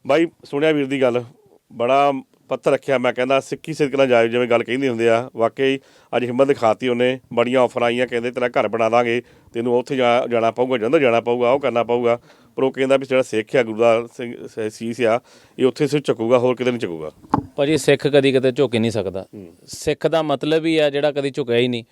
ਬਾਈ, ਸੁਣਿਆ ਵੀਰ ਦੀ ਗੱਲ, ਬੜਾ ਪੱਥਰ ਰੱਖਿਆ, ਮੈਂ ਕਹਿੰਦਾ ਸਿੱਖੀ ਸਿੱਖ ਨਾਲ ਜਾਇਓ, ਜਿਵੇਂ ਗੱਲ ਕਹਿੰਦੇ ਹੁੰਦੇ ਆ। ਵਾਕਈ ਅੱਜ ਹਿੰਮਤ ਦਿਖਾਤੀ ਉਹਨੇ, ਬੜੀਆਂ ਆਫਰ ਆਈਆਂ, ਕਹਿੰਦੇ ਤੇਰਾ ਘਰ ਬਣਾ ਦਾਂਗੇ, ਤੈਨੂੰ ਉੱਥੇ ਜਾ- ਜਾਣਾ ਪਊਗਾ ਜੰਦਰ ਜਾਣਾ ਪਊਗਾ, ਉਹ ਕਰਨਾ ਪਊਗਾ। ਪਰ ਉਹ ਕਹਿੰਦਾ ਵੀ ਜਿਹੜਾ ਸਿੱਖ ਆ ਗੁਰੂ ਦਾ ਸਿੰਘ ਸ- ਸੀਸ ਆ ਇਹ ਉੱਥੇ ਸਿਰ ਚੱਕੂਗਾ ਹੋਰ ਕਿਤੇ ਨਹੀਂ ਚੱਕੂਗਾ। ਭਾਜੀ ਸਿੱਖ ਕਦੀ ਕਿਤੇ ਝੁਕ ਹੀ ਨਹੀਂ ਸਕਦਾ। ਸਿੱਖ ਦਾ ਮਤਲਬ ਹੀ ਆ ਜਿਹੜਾ ਕਦੀ ਝੁਕਿਆ ਹੀ ਨਹੀਂ।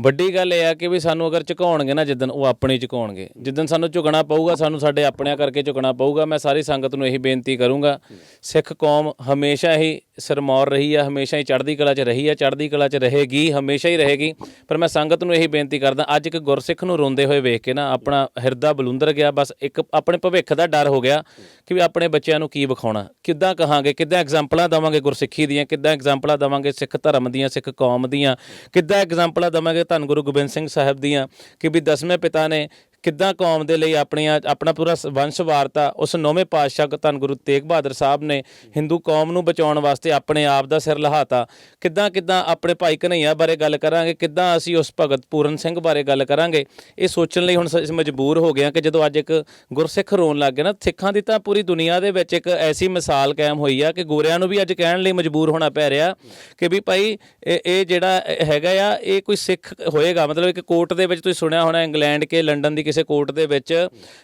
ਵੱਡੀ ਗੱਲ ਇਹ ਆ ਕਿ ਵੀ ਸਾਨੂੰ ਅਗਰ ਝੁਕਾਉਣਗੇ ਨਾ ਜਿੱਦਨ ਉਹ ਆਪਣੇ ਝੁਕਾਉਣਗੇ। ਜਿੱਦਨ ਸਾਨੂੰ ਝੁਕਣਾ ਪਊਗਾ ਸਾਨੂੰ ਸਾਡੇ ਆਪਣਿਆਂ ਕਰਕੇ ਝੁਕਣਾ ਪਊਗਾ ਮੈਂ ਸਾਰੀ ਸੰਗਤ ਨੂੰ ਇਹੀ ਬੇਨਤੀ ਕਰੂੰਗਾ। ਸਿੱਖ ਕੌਮ ਹਮੇਸ਼ਾ ਹੀ ਸਿਰਮੌਰ ਰਹੀ ਆ, ਹਮੇਸ਼ਾ ਹੀ ਚੜ੍ਹਦੀ ਕਲਾ 'ਚ ਰਹੀ ਆ, ਚੜ੍ਹਦੀ ਕਲਾ 'ਚ ਰਹੇਗੀ, ਹਮੇਸ਼ਾ ਹੀ ਰਹੇਗੀ। ਪਰ ਮੈਂ ਸੰਗਤ ਨੂੰ ਇਹੀ ਬੇਨਤੀ ਕਰਦਾ, ਅੱਜ ਇੱਕ ਗੁਰਸਿੱਖ ਨੂੰ ਰੋਂਦੇ ਹੋਏ ਵੇਖ ਕੇ ਨਾ ਆਪਣਾ ਹਿਰਦਾ ਬਲੁੰਦਰ ਗਿਆ, ਬਸ ਇੱਕ ਆਪਣੇ ਭਵਿੱਖ ਦਾ ਡਰ ਹੋ ਗਿਆ ਕਿ ਵੀ ਆਪਣੇ ਬੱਚਿਆਂ ਨੂੰ ਕੀ ਵਿਖਾਉਣਾ। ਕਿੱਦਾਂ ਕਹਾਂਗੇ, ਕਿੱਦਾਂ ਐਗਜ਼ਾਮਪਲਾਂ ਦਵਾਂਗੇ ਗੁਰਸਿੱਖੀ ਦੀਆਂ, ਕਿੱਦਾਂ ਐਗਜ਼ਾਮਪਲਾਂ ਦਵਾਂਗੇ ਸਿੱਖ ਧਰਮ ਦੀਆਂ, ਸਿੱਖ ਕੌਮ ਦੀਆਂ, ਕਿੱਦਾਂ ਐਗਜ਼ਾਮਪਲਾਂ ਦਵਾਂਗੇ ਧੰਨ ਗੁਰੂ ਗੋਬਿੰਦ ਸਿੰਘ ਸਾਹਿਬ ਦੀਆਂ, ਕਿ ਵੀ ਦਸਵੇਂ ਪਿਤਾ ਨੇ ਕਿੱਦਾਂ ਕੌਮ ਦੇ ਲਈ ਆਪਣੀਆਂ, ਆਪਣਾ ਪੂਰਾ ਸ- ਵੰਸ਼ ਵਾਰਤਾ, ਉਸ ਨੌਵੇਂ ਪਾਤਸ਼ਾਹ ਧੰਨ ਗੁਰੂ ਤੇਗ ਬਹਾਦਰ ਸਾਹਿਬ ਨੇ ਹਿੰਦੂ ਕੌਮ ਨੂੰ ਬਚਾਉਣ ਵਾਸਤੇ ਆਪਣੇ ਆਪ ਦਾ ਸਿਰ ਲਹਾਤਾ। ਕਿੱਦਾਂ ਕਿੱਦਾਂ ਆਪਣੇ ਭਾਈ ਕਨਈਆ ਬਾਰੇ ਗੱਲ ਕਰਾਂਗੇ, ਕਿੱਦਾਂ ਅਸੀਂ ਉਸ ਭਗਤ ਪੂਰਨ ਸਿੰਘ ਬਾਰੇ ਗੱਲ ਕਰਾਂਗੇ, ਇਹ ਸੋਚਣ ਲਈ ਹੁਣ ਸ- ਮਜਬੂਰ ਹੋ ਗਏ ਹਾਂ ਕਿ ਜਦੋਂ ਅੱਜ ਇੱਕ ਗੁਰਸਿੱਖ ਰੋਣ ਲੱਗ ਗਏ ਨਾ, ਸਿੱਖਾਂ ਦੀ ਤਾਂ ਪੂਰੀ ਦੁਨੀਆ ਦੇ ਵਿੱਚ ਇੱਕ ਐਸੀ ਮਿਸਾਲ ਕਾਇਮ ਹੋਈ ਆ ਕਿ ਗੋਰਿਆਂ ਨੂੰ ਵੀ ਅੱਜ ਕਹਿਣ ਲਈ ਮਜਬੂਰ ਹੋਣਾ ਪੈ ਰਿਹਾ ਕਿ ਵੀ ਭਾਈ ਇਹ ਇਹ ਜਿਹੜਾ ਹੈਗਾ ਆ, ਇਹ ਕੋਈ ਸਿੱਖ ਹੋਏਗਾ। ਮਤਲਬ ਇੱਕ ਕੋਰਟ ਦੇ ਵਿੱਚ ਤੁਸੀਂ ਸੁਣਿਆ ਹੋਣਾ, ਇੰਗਲੈਂਡ ਕੇ, ਲੰਡਨ ਦੀ ਕਿਸੇ ਕਿਸੇ ਕੋਰਟ ਦੇ ਵਿੱਚ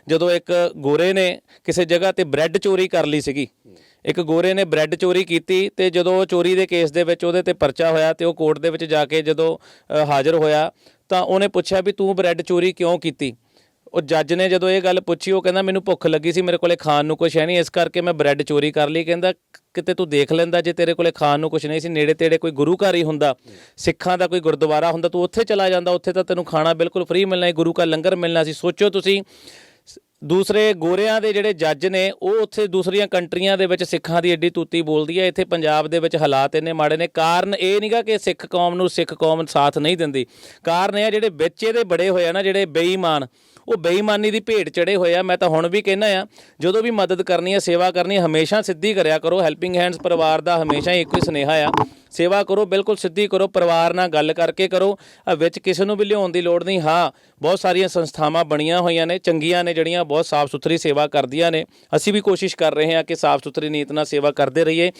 ਜਦੋਂ ਇੱਕ ਗੋਰੇ ਨੇ ਕਿਸੇ ਜਗ੍ਹਾ ਤੇ ਬ੍ਰੈਡ ਚੋਰੀ ਕਰ ਲਈ ਸੀਗੀ। ਇੱਕ ਗੋਰੇ ਨੇ ਬ੍ਰੈਡ ਚੋਰੀ ਕੀਤੀ ਤੇ ਜਦੋਂ ਉਹ ਚੋਰੀ ਦੇ ਕੇਸ ਦੇ ਵਿੱਚ ਉਹਦੇ ਤੇ ਪਰਚਾ ਹੋਇਆ ਤੇ ਉਹ ਕੋਰਟ ਦੇ ਵਿੱਚ ਜਾ ਕੇ ਜਦੋਂ ਹਾਜ਼ਰ ਹੋਇਆ ਤਾਂ ਉਹਨੇ ਪੁੱਛਿਆ ਵੀ ਤੂੰ ਬ੍ਰੈਡ ਚੋਰੀ ਕਿਉਂ ਕੀਤੀ? ਉਹ ਜੱਜ ਨੇ ਜਦੋਂ ਇਹ ਗੱਲ ਪੁੱਛੀ, ਉਹ ਕਹਿੰਦਾ, ਮੈਨੂੰ ਭੁੱਖ ਲੱਗੀ ਸੀ, ਮੇਰੇ ਕੋਲੇ ਖਾਣ ਨੂੰ ਕੁਝ ਹੈ ਨਹੀਂ, ਇਸ ਕਰਕੇ ਮੈਂ ਬ੍ਰੈਡ ਚੋਰੀ ਕਰ ਲਈ। ਕਹਿੰਦਾ ਕਿਤੇ ਤੂੰ ਦੇਖ ਲੈਂਦਾ, ਜੇ ਤੇਰੇ ਕੋਲੇ ਖਾਣ ਨੂੰ ਕੁਝ ਨਹੀਂ ਸੀ, ਨੇੜੇ ਤੇੜੇ ਕੋਈ ਗੁਰੂ ਘਰ ਹੀ ਹੁੰਦਾ, ਸਿੱਖਾਂ ਦਾ ਕੋਈ ਗੁਰਦੁਆਰਾ ਹੁੰਦਾ, ਤੂੰ ਉੱਥੇ ਚਲਾ ਜਾਂਦਾ, ਉੱਥੇ ਤਾਂ ਤੈਨੂੰ ਖਾਣਾ ਬਿਲਕੁਲ ਫ੍ਰੀ ਮਿਲਣਾ ਸੀ ਗੁਰੂ ਘਰ ਲੰਗਰ ਮਿਲਣਾ ਸੀ। ਸੋਚੋ ਤੁਸੀਂ ਦੂਸਰੇ ਗੋਰਿਆਂ ਦੇ ਜਿਹੜੇ ਜੱਜ ਨੇ, ਉਹ ਉੱਥੇ ਦੂਸਰੀਆਂ ਕੰਟਰੀਆਂ ਦੇ ਵਿੱਚ ਸਿੱਖਾਂ ਦੀ ਐਡੀ ਤੂਤੀ ਬੋਲਦੀ ਹੈ। ਇੱਥੇ ਪੰਜਾਬ ਦੇ ਵਿੱਚ ਹਾਲਾਤ ਇੰਨੇ ਮਾੜੇ ਨੇ। ਕਾਰਨ ਇਹ ਨਹੀਂਗਾ ਕਿ ਸਿੱਖ ਕੌਮ ਨੂੰ ਸਿੱਖ ਕੌਮ ਸਾਥ ਨਹੀਂ ਦਿੰਦੀ। ਕਾਰਨ ਇਹ ਆ, ਜਿਹੜੇ ਵਿੱਚ ਇਹਦੇ ਬੜੇ ਹੋਏ ਆ ਨਾ, ਜਿਹੜੇ ਬੇਈਮਾਨ, ਉਹ ਬੇਈਮਾਨੀ ਦੀ ਭੇਟ ਚੜੇ ਹੋਏ ਆ। ਮੈਂ ਤਾਂ ਹੁਣ ਵੀ ਕਹਿਣਾ ਆ ਜਦੋਂ ਵੀ ਮਦਦ ਕਰਨੀ ਹੈ, ਸੇਵਾ ਕਰਨੀ ਹਮੇਸ਼ਾ ਸਿੱਧੀ ਕਰਿਆ ਕਰੋ। ਹੈਲਪਿੰਗ ਹੈਂਡਸ ਪਰਿਵਾਰ ਦਾ ਹਮੇਸ਼ਾ ਹੀ ਇੱਕੋ ਹੀ ਸੁਨੇਹਾ ਆ। ਸੇਵਾ ਕਰੋ, ਬਿਲਕੁਲ ਸਿੱਧੀ ਕਰੋ, ਪਰਿਵਾਰ ਨਾਲ ਗੱਲ ਕਰਕੇ ਕਰੋ। ਵਿੱਚ ਕਿਸੇ ਨੂੰ ਵੀ ਲਿਆਉਣ ਦੀ ਲੋੜ ਨਹੀਂ। ਹਾਂ, ਬਹੁਤ ਸਾਰੀਆਂ ਸੰਸਥਾਵਾਂ ਬਣੀਆਂ ਹੋਈਆਂ ਨੇ, ਚੰਗੀਆਂ ਨੇ, ਜਿਹੜੀਆਂ ਬਹੁਤ ਸਾਫ਼ ਸੁਥਰੀ ਸੇਵਾ ਕਰਦੀਆਂ ਨੇ। ਅਸੀਂ ਵੀ ਕੋਸ਼ਿਸ਼ ਕਰ ਰਹੇ ਹਾਂ ਕਿ ਸਾਫ਼ ਸੁਥਰੀ ਨੀਤ ਨਾਲ ਸੇਵਾ ਕਰਦੇ ਰਹੀਏ।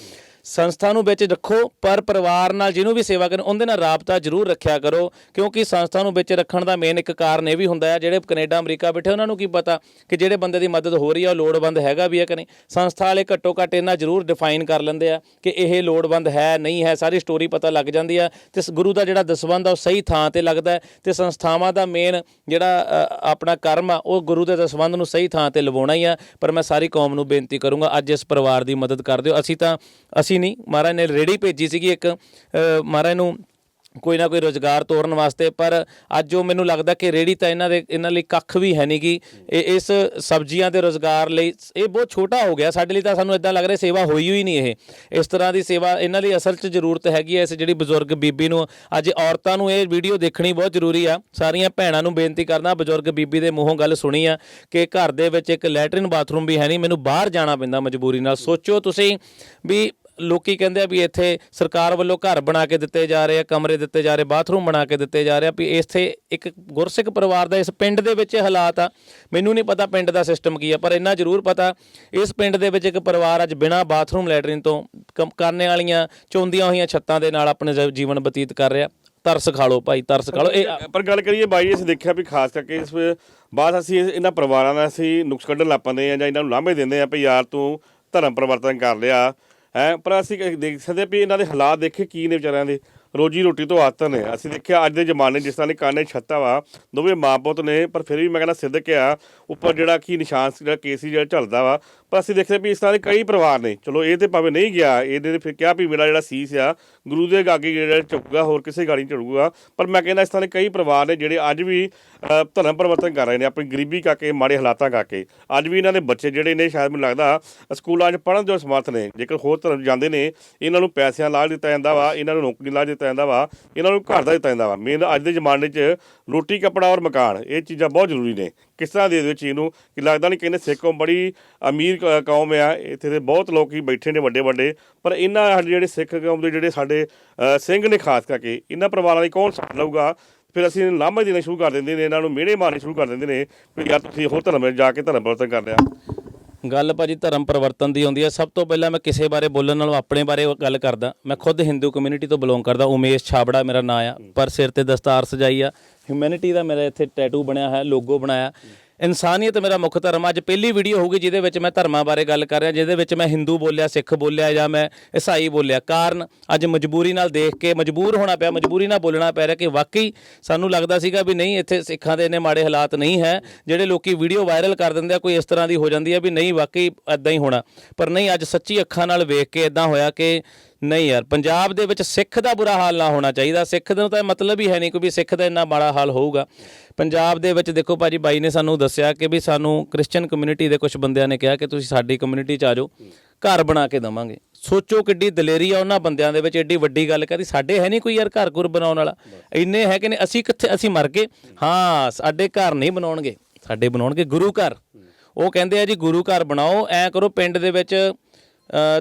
ਸੰਸਥਾ ਨੂੰ ਵਿੱਚ ਰੱਖੋ, ਪਰ ਪਰਿਵਾਰ ਨਾਲ ਜਿਹਨੂੰ ਵੀ ਸੇਵਾ ਕਰਨ, ਉਹਦੇ ਨਾਲ ਰਾਬਤਾ ਜ਼ਰੂਰ ਰੱਖਿਆ ਕਰੋ। ਕਿਉਂਕਿ ਸੰਸਥਾ ਨੂੰ ਵਿੱਚ ਰੱਖਣ ਦਾ ਮੇਨ ਇੱਕ ਕਾਰਨ ਇਹ ਵੀ ਹੁੰਦਾ ਹੈ, ਜਿਹੜੇ ਕੈਨੇਡਾ, ਅਮਰੀਕਾ ਬੈਠੇ, ਉਹਨਾਂ ਨੂੰ ਕੀ ਪਤਾ ਕਿ ਜਿਹੜੇ ਬੰਦੇ ਦੀ ਮਦਦ ਹੋ ਰਹੀ ਆ, ਉਹ ਲੋੜਵੰਦ ਹੈਗਾ ਵੀ ਹੈ ਕਿ ਨਹੀਂ। ਸੰਸਥਾ ਵਾਲੇ ਘੱਟੋ ਘੱਟ ਇਹਨਾਂ ਜ਼ਰੂਰ ਡਿਫਾਈਨ ਕਰ ਲੈਂਦੇ ਆ ਕਿ ਇਹ ਲੋੜਵੰਦ ਹੈ, ਨਹੀਂ ਹੈ, ਸਾਰੀ ਸਟੋਰੀ ਪਤਾ ਲੱਗ ਜਾਂਦੀ ਆ। ਤੇ ਗੁਰੂ ਦਾ ਜਿਹੜਾ ਦਸਵੰਦ ਆ, ਉਹ ਸਹੀ ਥਾਂ ਤੇ ਲੱਗਦਾ ਹੈ। ਤੇ ਸੰਸਥਾਵਾਂ ਦਾ ਮੇਨ ਜਿਹੜਾ ਆਪਣਾ ਕਰਮ ਆ, ਉਹ ਗੁਰੂ ਦੇ ਦਸਵੰਦ ਨੂੰ ਸਹੀ ਥਾਂ ਤੇ ਲਵਾਉਣਾ ਹੀ ਆ। ਪਰ ਮੈਂ ਸਾਰੀ ਕੌਮ ਨੂੰ ਬੇਨਤੀ ਕਰੂੰਗਾ, ਅੱਜ ਇਸ ਪਰਿਵਾਰ ਦੀ ਮਦਦ ਕਰ ਦਿਓ। ਅਸੀਂ ਤਾਂ, ਅਸੀਂ ਨਹੀਂ। ਮਹਾਰਾਜ ਨੇ ਰੇੜੀ ਭੇਜੀ ਸੀਗੀ ਇੱਕ ਮਹਾਰਾਜ ਨੂੰ ਕੋਈ ਨਾ ਕੋਈ ਰੋਜ਼ਗਾਰ ਤੋਰਨ ਵਾਸਤੇ, ਪਰ ਅੱਜ ਉਹ ਮੈਨੂੰ ਲੱਗਦਾ ਕਿ ਰੇੜੀ ਤਾਂ ਇਹਨਾਂ ਦੇ, ਇਹਨਾਂ ਲਈ ਕੱਖ ਵੀ ਹੈ ਨਹੀਂਗੀ ਇਹ, ਇਸ ਸਬਜ਼ੀਆਂ ਦੇ ਰੋਜ਼ਗਾਰ ਲਈ ਇਹ ਬਹੁਤ ਛੋਟਾ ਹੋ ਗਿਆ। ਸਾਡੇ ਲਈ ਤਾਂ ਸਾਨੂੰ ਇਦਾਂ ਲੱਗ ਰਿਹਾ ਸੇਵਾ ਹੋਈ ਹੋਈ ਨਹੀਂ ਇਹ। ਇਸ ਤਰ੍ਹਾਂ ਦੀ ਸੇਵਾ ਇਹਨਾਂ ਲਈ ਅਸਲ 'ਚ ਜ਼ਰੂਰਤ ਹੈਗੀ ਹੈ। ਇਸ ਜਿਹੜੀ ਬਜ਼ੁਰਗ ਬੀਬੀ ਨੂੰ ਅੱਜ ਔਰਤਾਂ ਨੂੰ ਇਹ ਵੀਡੀਓ ਦੇਖਣੀ ਬਹੁਤ ਜ਼ਰੂਰੀ ਆ। ਸਾਰੀਆਂ ਭੈਣਾਂ ਨੂੰ ਬੇਨਤੀ ਕਰਨਾ ਬਜ਼ੁਰਗ ਬੀਬੀ ਦੇ ਮੂੰਹੋਂ ਗੱਲ ਸੁਣੀ ਆ ਕਿ ਘਰ ਦੇ ਵਿੱਚ ਇੱਕ ਲੈਟਰਨ ਬਾਥਰੂਮ ਵੀ ਹੈ ਨਹੀਂ। ਮੈਨੂੰ ਬਾਹਰ ਜਾਣਾ ਪੈਂਦਾ ਮਜਬੂਰੀ ਨਾਲ। ਸੋਚੋ ਤੁਸੀਂ ਵੀ ਲੋਕੀ ਕਹਿੰਦੇ ਆ ਵੀ ਇੱਥੇ ਸਰਕਾਰ ਵੱਲੋਂ ਘਰ ਬਣਾ ਕੇ ਦਿੱਤੇ ਜਾ ਰਹੇ ਆ, ਕਮਰੇ ਦਿੱਤੇ ਜਾ ਰਹੇ, ਬਾਥਰੂਮ ਬਣਾ ਕੇ ਦਿੱਤੇ ਜਾ ਰਹੇ ਆ, ਵੀ ਇੱਥੇ ਇੱਕ ਗੁਰਸਿੱਖ ਪਰਿਵਾਰ ਦਾ ਇਸ ਪਿੰਡ ਦੇ ਵਿੱਚ ਹਾਲਾਤ ਆ। ਮੈਨੂੰ ਨਹੀਂ ਪਤਾ ਪਿੰਡ ਦਾ ਸਿਸਟਮ ਕੀ ਆ, ਪਰ ਇੰਨਾ ਜ਼ਰੂਰ ਪਤਾ, ਇਸ ਪਿੰਡ ਦੇ ਵਿੱਚ ਇੱਕ ਪਰਿਵਾਰ ਅੱਜ ਬਿਨਾਂ ਬਾਥਰੂਮ ਲੈਟਰਿਨ ਤੋਂ ਕੰਮ ਕਰਨੇ ਵਾਲੀਆਂ, ਚੌਂਦੀਆਂ ਹੋਈਆਂ ਛੱਤਾਂ ਦੇ ਨਾਲ ਆਪਣੇ ਜੀਵਨ ਬਤੀਤ ਕਰ ਰਿਹਾ। ਤਰਸ ਖਾ ਲਓ ਭਾਈ, ਤਰਸ ਖਾ ਲਓ। ਇਹ ਪਰ ਗੱਲ ਕਰੀਏ ਬਾਈ, ਅਸੀਂ ਦੇਖਿਆ ਵੀ ਖਾਸ ਕਰਕੇ ਇਸ ਬਾਅਦ ਅਸੀਂ ਇਹਨਾਂ ਪਰਿਵਾਰਾਂ ਦਾ ਅਸੀਂ ਨੁਕਸ ਕੱਢਣ ਲੱਗ ਪੈਂਦੇ ਆ ਜਾਂ ਇਹਨਾਂ ਨੂੰ ਲਾਂਭੇ ਦਿੰਦੇ ਆ, ਵੀ ਯਾਰ ਤੂੰ ਧਰਮ ਪਰਿਵਰਤਨ ਕਰ ਲਿਆ ਹੈ, ਪਰ ਅਸੀਂ ਦੇਖ ਸਕਦੇ ਵੀ ਇਹਨਾਂ ਦੇ ਹਾਲਾਤ ਦੇਖੇ ਕੀ ਨੇ ਵਿਚਾਰਿਆਂ ਦੇ। ਰੋਜੀ ਰੋਟੀ ਤੋਂ ਆਤਨ ਨੇ। ਅਸੀਂ ਦੇਖਿਆ ਅੱਜ ਦੇ ਜ਼ਮਾਨੇ ਜਿਸ ਤਰ੍ਹਾਂ ਦੇ ਕਾਨੇ ਛੱਤਾ ਵਾ, ਦੋਵੇਂ ਮਾਂ ਪੁੱਤ ਨੇ, ਪਰ ਫਿਰ ਵੀ ਮੈਂ ਕਹਿੰਦਾ ਸਿੱਧਕ ਆ ਉੱਪਰ ਜਿਹੜਾ ਕੀ ਨਿਸ਼ਾਨ ਜਿਹੜਾ ਕੇਸ ਸੀ ਜਿਹੜਾ ਝਲਦਾ ਵਾ ਪਰ ਅਸੀਂ ਦੇਖਦੇ ਵੀ ਇਸ ਤਰ੍ਹਾਂ ਦੇ ਕਈ ਪਰਿਵਾਰ ਨੇ। ਚਲੋ ਇਹ ਤੇ ਭਾਵੇਂ ਨਹੀਂ ਗਿਆ, ਇਹਦੇ ਨੇ ਫਿਰ ਕਿਹਾ ਵੀ ਮੇਰਾ ਜਿਹੜਾ ਸੀਸ ਆ, ਗੁਰੂ ਦੇ ਗਾਗੇ ਜਿਹੜਾ ਝੁਕੂਗਾ, ਹੋਰ ਕਿਸੇ ਗਾੜੀ ਝੁਕੂਗਾ। ਪਰ ਮੈਂ ਕਹਿੰਦਾ ਇਸ ਤਰ੍ਹਾਂ ਦੇ ਕਈ ਪਰਿਵਾਰ ਨੇ ਜਿਹੜੇ ਅੱਜ ਵੀ ਧਰਮ ਪਰਿਵਰਤਨ ਕਰ ਰਹੇ ਨੇ, ਆਪਣੀ ਗਰੀਬੀ ਕਰਕੇ, ਮਾੜੇ ਹਾਲਾਤਾਂ ਕਰਕੇ। ਅੱਜ ਵੀ ਇਹਨਾਂ ਦੇ ਬੱਚੇ ਜਿਹੜੇ ਨੇ, ਸ਼ਾਇਦ ਮੈਨੂੰ ਲੱਗਦਾ ਸਕੂਲਾਂ 'ਚ ਪੜ੍ਹਨ ਦੇ ਸਮਰਥ ਨੇ, ਜੇਕਰ ਹੋਰ ਧਰਮ ਜਾਂਦੇ ਨੇ, ਇਹਨਾਂ ਨੂੰ ਪੈਸਿਆਂ ਲਾ ਦਿੱਤਾ ਜਾਂਦਾ ਵਾ, ਇਹਨਾਂ ਨੂੰ ਨੌਕਰੀ ਲਾ ਦਿੱਤਾ ਜਾਂਦਾ ਵਾ, ਇਹਨਾਂ ਨੂੰ ਘਰ ਦਾ ਦਿੱਤਾ ਜਾਂਦਾ ਵਾ। ਮੇਨ ਅੱਜ ਦੇ ਜ਼ਮਾਨੇ 'ਚ ਰੋਟੀ, ਕੱਪੜਾ ਔਰ ਮਕਾਨ, ਇਹ ਚੀਜ਼ਾਂ ਬਹੁਤ ਜ਼ਰੂਰੀ ਨੇ। ਕਿਸ ਤਰ੍ਹਾਂ ਦੇ ਦਿਓ ਚੀਜ਼ ਨੂੰ ਕਿ ਲੱਗਦਾ ਨਹੀਂ ਕਹਿੰਦੇ ਸਿੱਖ ਕੌਮ ਬੜੀ ਅਮੀਰ ਕ- ਕੌਮ ਆ ਇੱਥੇ ਦੇ ਬਹੁਤ ਲੋਕ ਬੈਠੇ ਨੇ ਵੱਡੇ ਵੱਡੇ ਪਰ ਇਹਨਾਂ ਸਾਡੇ ਜਿਹੜੇ ਸਿੱਖ ਕੌਮ ਦੇ ਜਿਹੜੇ ਸਾਡੇ ਅ, ਸਿੰਘ ਨੇ ਖਾਸ ਕਰਕੇ ਇਹਨਾਂ ਪਰਿਵਾਰਾਂ ਲਈ ਕੌਣ ਸਾਥ ਲਊਗਾ? ਫਿਰ ਅਸੀਂ ਲਾਂਭੇ ਦੇਣੇ ਸ਼ੁਰੂ ਕਰ ਦਿੰਦੇ ਨੇ ਇਹਨਾਂ ਨੂੰ ਮਿਹਣੇ ਮਾਰਨੇ ਸ਼ੁਰੂ ਕਰ ਦਿੰਦੇ ਨੇ ਵੀ ਯਾਰ ਤੁਸੀਂ ਹੋਰ ਧਰਮ ਵਿੱਚ ਜਾ ਕੇ ਧਰਮ ਪਰਿਵਰਤਨ ਕਰ ਲਿਆ। ਗੱਲ ਭਾਜੀ ਧਰਮ ਪਰਿਵਰਤਨ ਦੀ ਆਉਂਦੀ ਹੈ। ਸਭ ਤੋਂ ਪਹਿਲਾਂ ਮੈਂ ਕਿਸੇ ਬਾਰੇ ਬੋਲਣ ਨਾਲੋਂ ਆਪਣੇ ਬਾਰੇ ਗੱਲ ਕਰਦਾ। ਮੈਂ ਖੁਦ ਹਿੰਦੂ ਕਮਿਊਨਿਟੀ ਤੋਂ ਬਿਲੋਂਗ ਕਰਦਾ ਉਮੇਸ਼ ਛਾਬੜਾ ਮੇਰਾ ਨਾਂ ਆ। ਪਰ ਸਿਰ ਤੇ ਦਸਤਾਰ ਸਜਾਈ ਆ। ਹਿਊਮੈਨਿਟੀ ਦਾ ਮੇਰਾ ਇੱਥੇ ਟੈਟੂ ਬਣਿਆ ਹੋਇਆ ਲੋਗੋ ਬਣਾਇਆ। ਇਨਸਾਨੀਅਤ ਮੇਰਾ ਮੁੱਖ ਧਰਮ ਅੱਜ ਪਹਿਲੀ ਵੀਡੀਓ ਹੋਊਗੀ ਜਿਹਦੇ ਵਿੱਚ ਮੈਂ ਧਰਮਾਂ ਬਾਰੇ ਗੱਲ ਕਰ ਰਿਹਾ, ਜਿਹਦੇ ਵਿੱਚ ਮੈਂ ਹਿੰਦੂ ਬੋਲਿਆ, ਸਿੱਖ ਬੋਲਿਆ ਜਾਂ ਮੈਂ ਈਸਾਈ ਬੋਲਿਆ। ਕਾਰਨ ਅੱਜ ਮਜਬੂਰੀ ਨਾਲ ਦੇਖ ਕੇ ਮਜਬੂਰ ਹੋਣਾ ਪਿਆ, ਮਜਬੂਰੀ ਨਾਲ ਬੋਲਣਾ ਪੈ ਰਿਹਾ ਕਿ ਵਾਕਈ ਸਾਨੂੰ ਲੱਗਦਾ ਸੀਗਾ ਵੀ ਨਹੀਂ, ਇੱਥੇ ਸਿੱਖਾਂ ਦੇ ਇੰਨੇ ਮਾੜੇ ਹਾਲਾਤ ਨਹੀਂ ਹੈ, ਜਿਹੜੇ ਲੋਕੀ ਵੀਡੀਓ ਵਾਇਰਲ ਕਰ ਦਿੰਦੇ ਆ, ਕੋਈ ਇਸ ਤਰ੍ਹਾਂ ਦੀ ਹੋ ਜਾਂਦੀ ਹੈ ਵੀ ਨਹੀਂ, ਵਾਕਈ ਐਦਾਂ ਹੀ ਹੋਣਾ। ਪਰ ਨਹੀਂ, ਅੱਜ ਸੱਚੀ ਅੱਖਾਂ ਨਾਲ ਵੇਖ ਕੇ ਇਦਾਂ ਹੋਇਆ ਕਿ ਨਹੀਂ ਯਾਰ, ਪੰਜਾਬ ਦੇ ਵਿੱਚ ਸਿੱਖ ਦਾ ਬੁਰਾ ਹਾਲ ਨਾ ਹੋਣਾ ਚਾਹੀਦਾ। ਸਿੱਖ ਦਾ ਤਾਂ ਮਤਲਬ ਹੀ ਹੈ ਨਹੀਂ ਕਿ ਵੀ ਸਿੱਖ ਦਾ ਇੰਨਾ ਮਾੜਾ ਹਾਲ ਹੋਊਗਾ। ਪੰਜਾਬ ਦੇ ਵਿੱਚ ਦੇਖੋ ਭਾਜੀ ਬਾਈ ਨੇ ਸਾਨੂੰ ਦੱਸਿਆ ਕਿ ਵੀ ਸਾਨੂੰ ਕ੍ਰਿਸਚੀਅਨ ਕਮਿਊਨਿਟੀ ਦੇ ਕੁਝ ਬੰਦਿਆਂ ਨੇ ਕਿਹਾ ਕਿ ਤੁਸੀਂ ਸਾਡੀ ਕਮਿਊਨਿਟੀ 'ਚ ਆ ਜਾਓ, ਘਰ ਬਣਾ ਕੇ ਦਵਾਂਗੇ। ਸੋਚੋ ਕਿੱਡੀ ਦਲੇਰੀ ਆ ਉਹਨਾਂ ਬੰਦਿਆਂ ਦੇ ਵਿੱਚ, ਏਡੀ ਵੱਡੀ ਗੱਲ ਕਹਦੀ, ਸਾਡੇ ਹੈ ਨਹੀਂ ਕੋਈ ਯਾਰ ਘਰ ਘੁਰ ਬਣਾਉਣ ਵਾਲਾ। ਇੰਨੇ ਹੈ ਕਿ ਨੇ ਅਸੀਂ ਕਿੱਥੇ, ਅਸੀਂ ਮਰ ਗਏ। ਹਾਂ, ਸਾਡੇ ਘਰ ਨਹੀਂ ਬਣਾਉਣਗੇ, ਸਾਡੇ ਬਣਾਉਣਗੇ ਗੁਰੂ ਘਰ। ਉਹ ਕਹਿੰਦੇ ਆ ਜੀ, ਗੁਰੂ ਘਰ ਬਣਾਓ, ਐ ਕਰੋ ਪਿੰਡ ਦੇ ਵਿੱਚ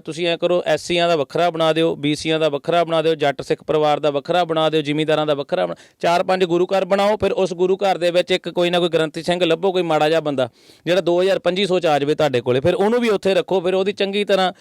ਤੁਸੀਂ ਐ ਕਰੋ, ਐਸਸੀਆਂ ਦਾ ਵੱਖਰਾ ਬਣਾ ਦਿਓ, ਬੀਸੀਆਂ ਦਾ ਵੱਖਰਾ ਬਣਾ ਦਿਓ, ਜੱਟ ਸਿੱਖ ਪਰਿਵਾਰ ਦਾ ਵੱਖਰਾ ਬਣਾ ਦਿਓ, ਜ਼ਿਮੀਂਦਾਰਾਂ ਦਾ ਵੱਖਰਾ ਬਣਾ ਚਾਰ ਪੰਜ ਗੁਰੂ ਘਰ ਬਣਾਓ, ਫਿਰ ਉਸ ਗੁਰੂ ਘਰ ਦੇ ਵਿੱਚ ਇੱਕ ਕੋਈ ਨਾ ਕੋਈ ਗ੍ਰੰਥੀ ਸਿੰਘ ਲੱਭੋ, ਕੋਈ ਮਾੜਾ ਜਿਹਾ ਬੰਦਾ, ਜਿਹੜਾ 2025 ਚ ਆ ਜਾਵੇ ਤੁਹਾਡੇ ਕੋਲੇ, ਫਿਰ ਉਹਨੂੰ ਵੀ ਉੱਥੇ ਰੱਖੋ, ਫਿਰ ਉਹਦੀ ਚੰਗੀ ਤਰ੍ਹਾਂ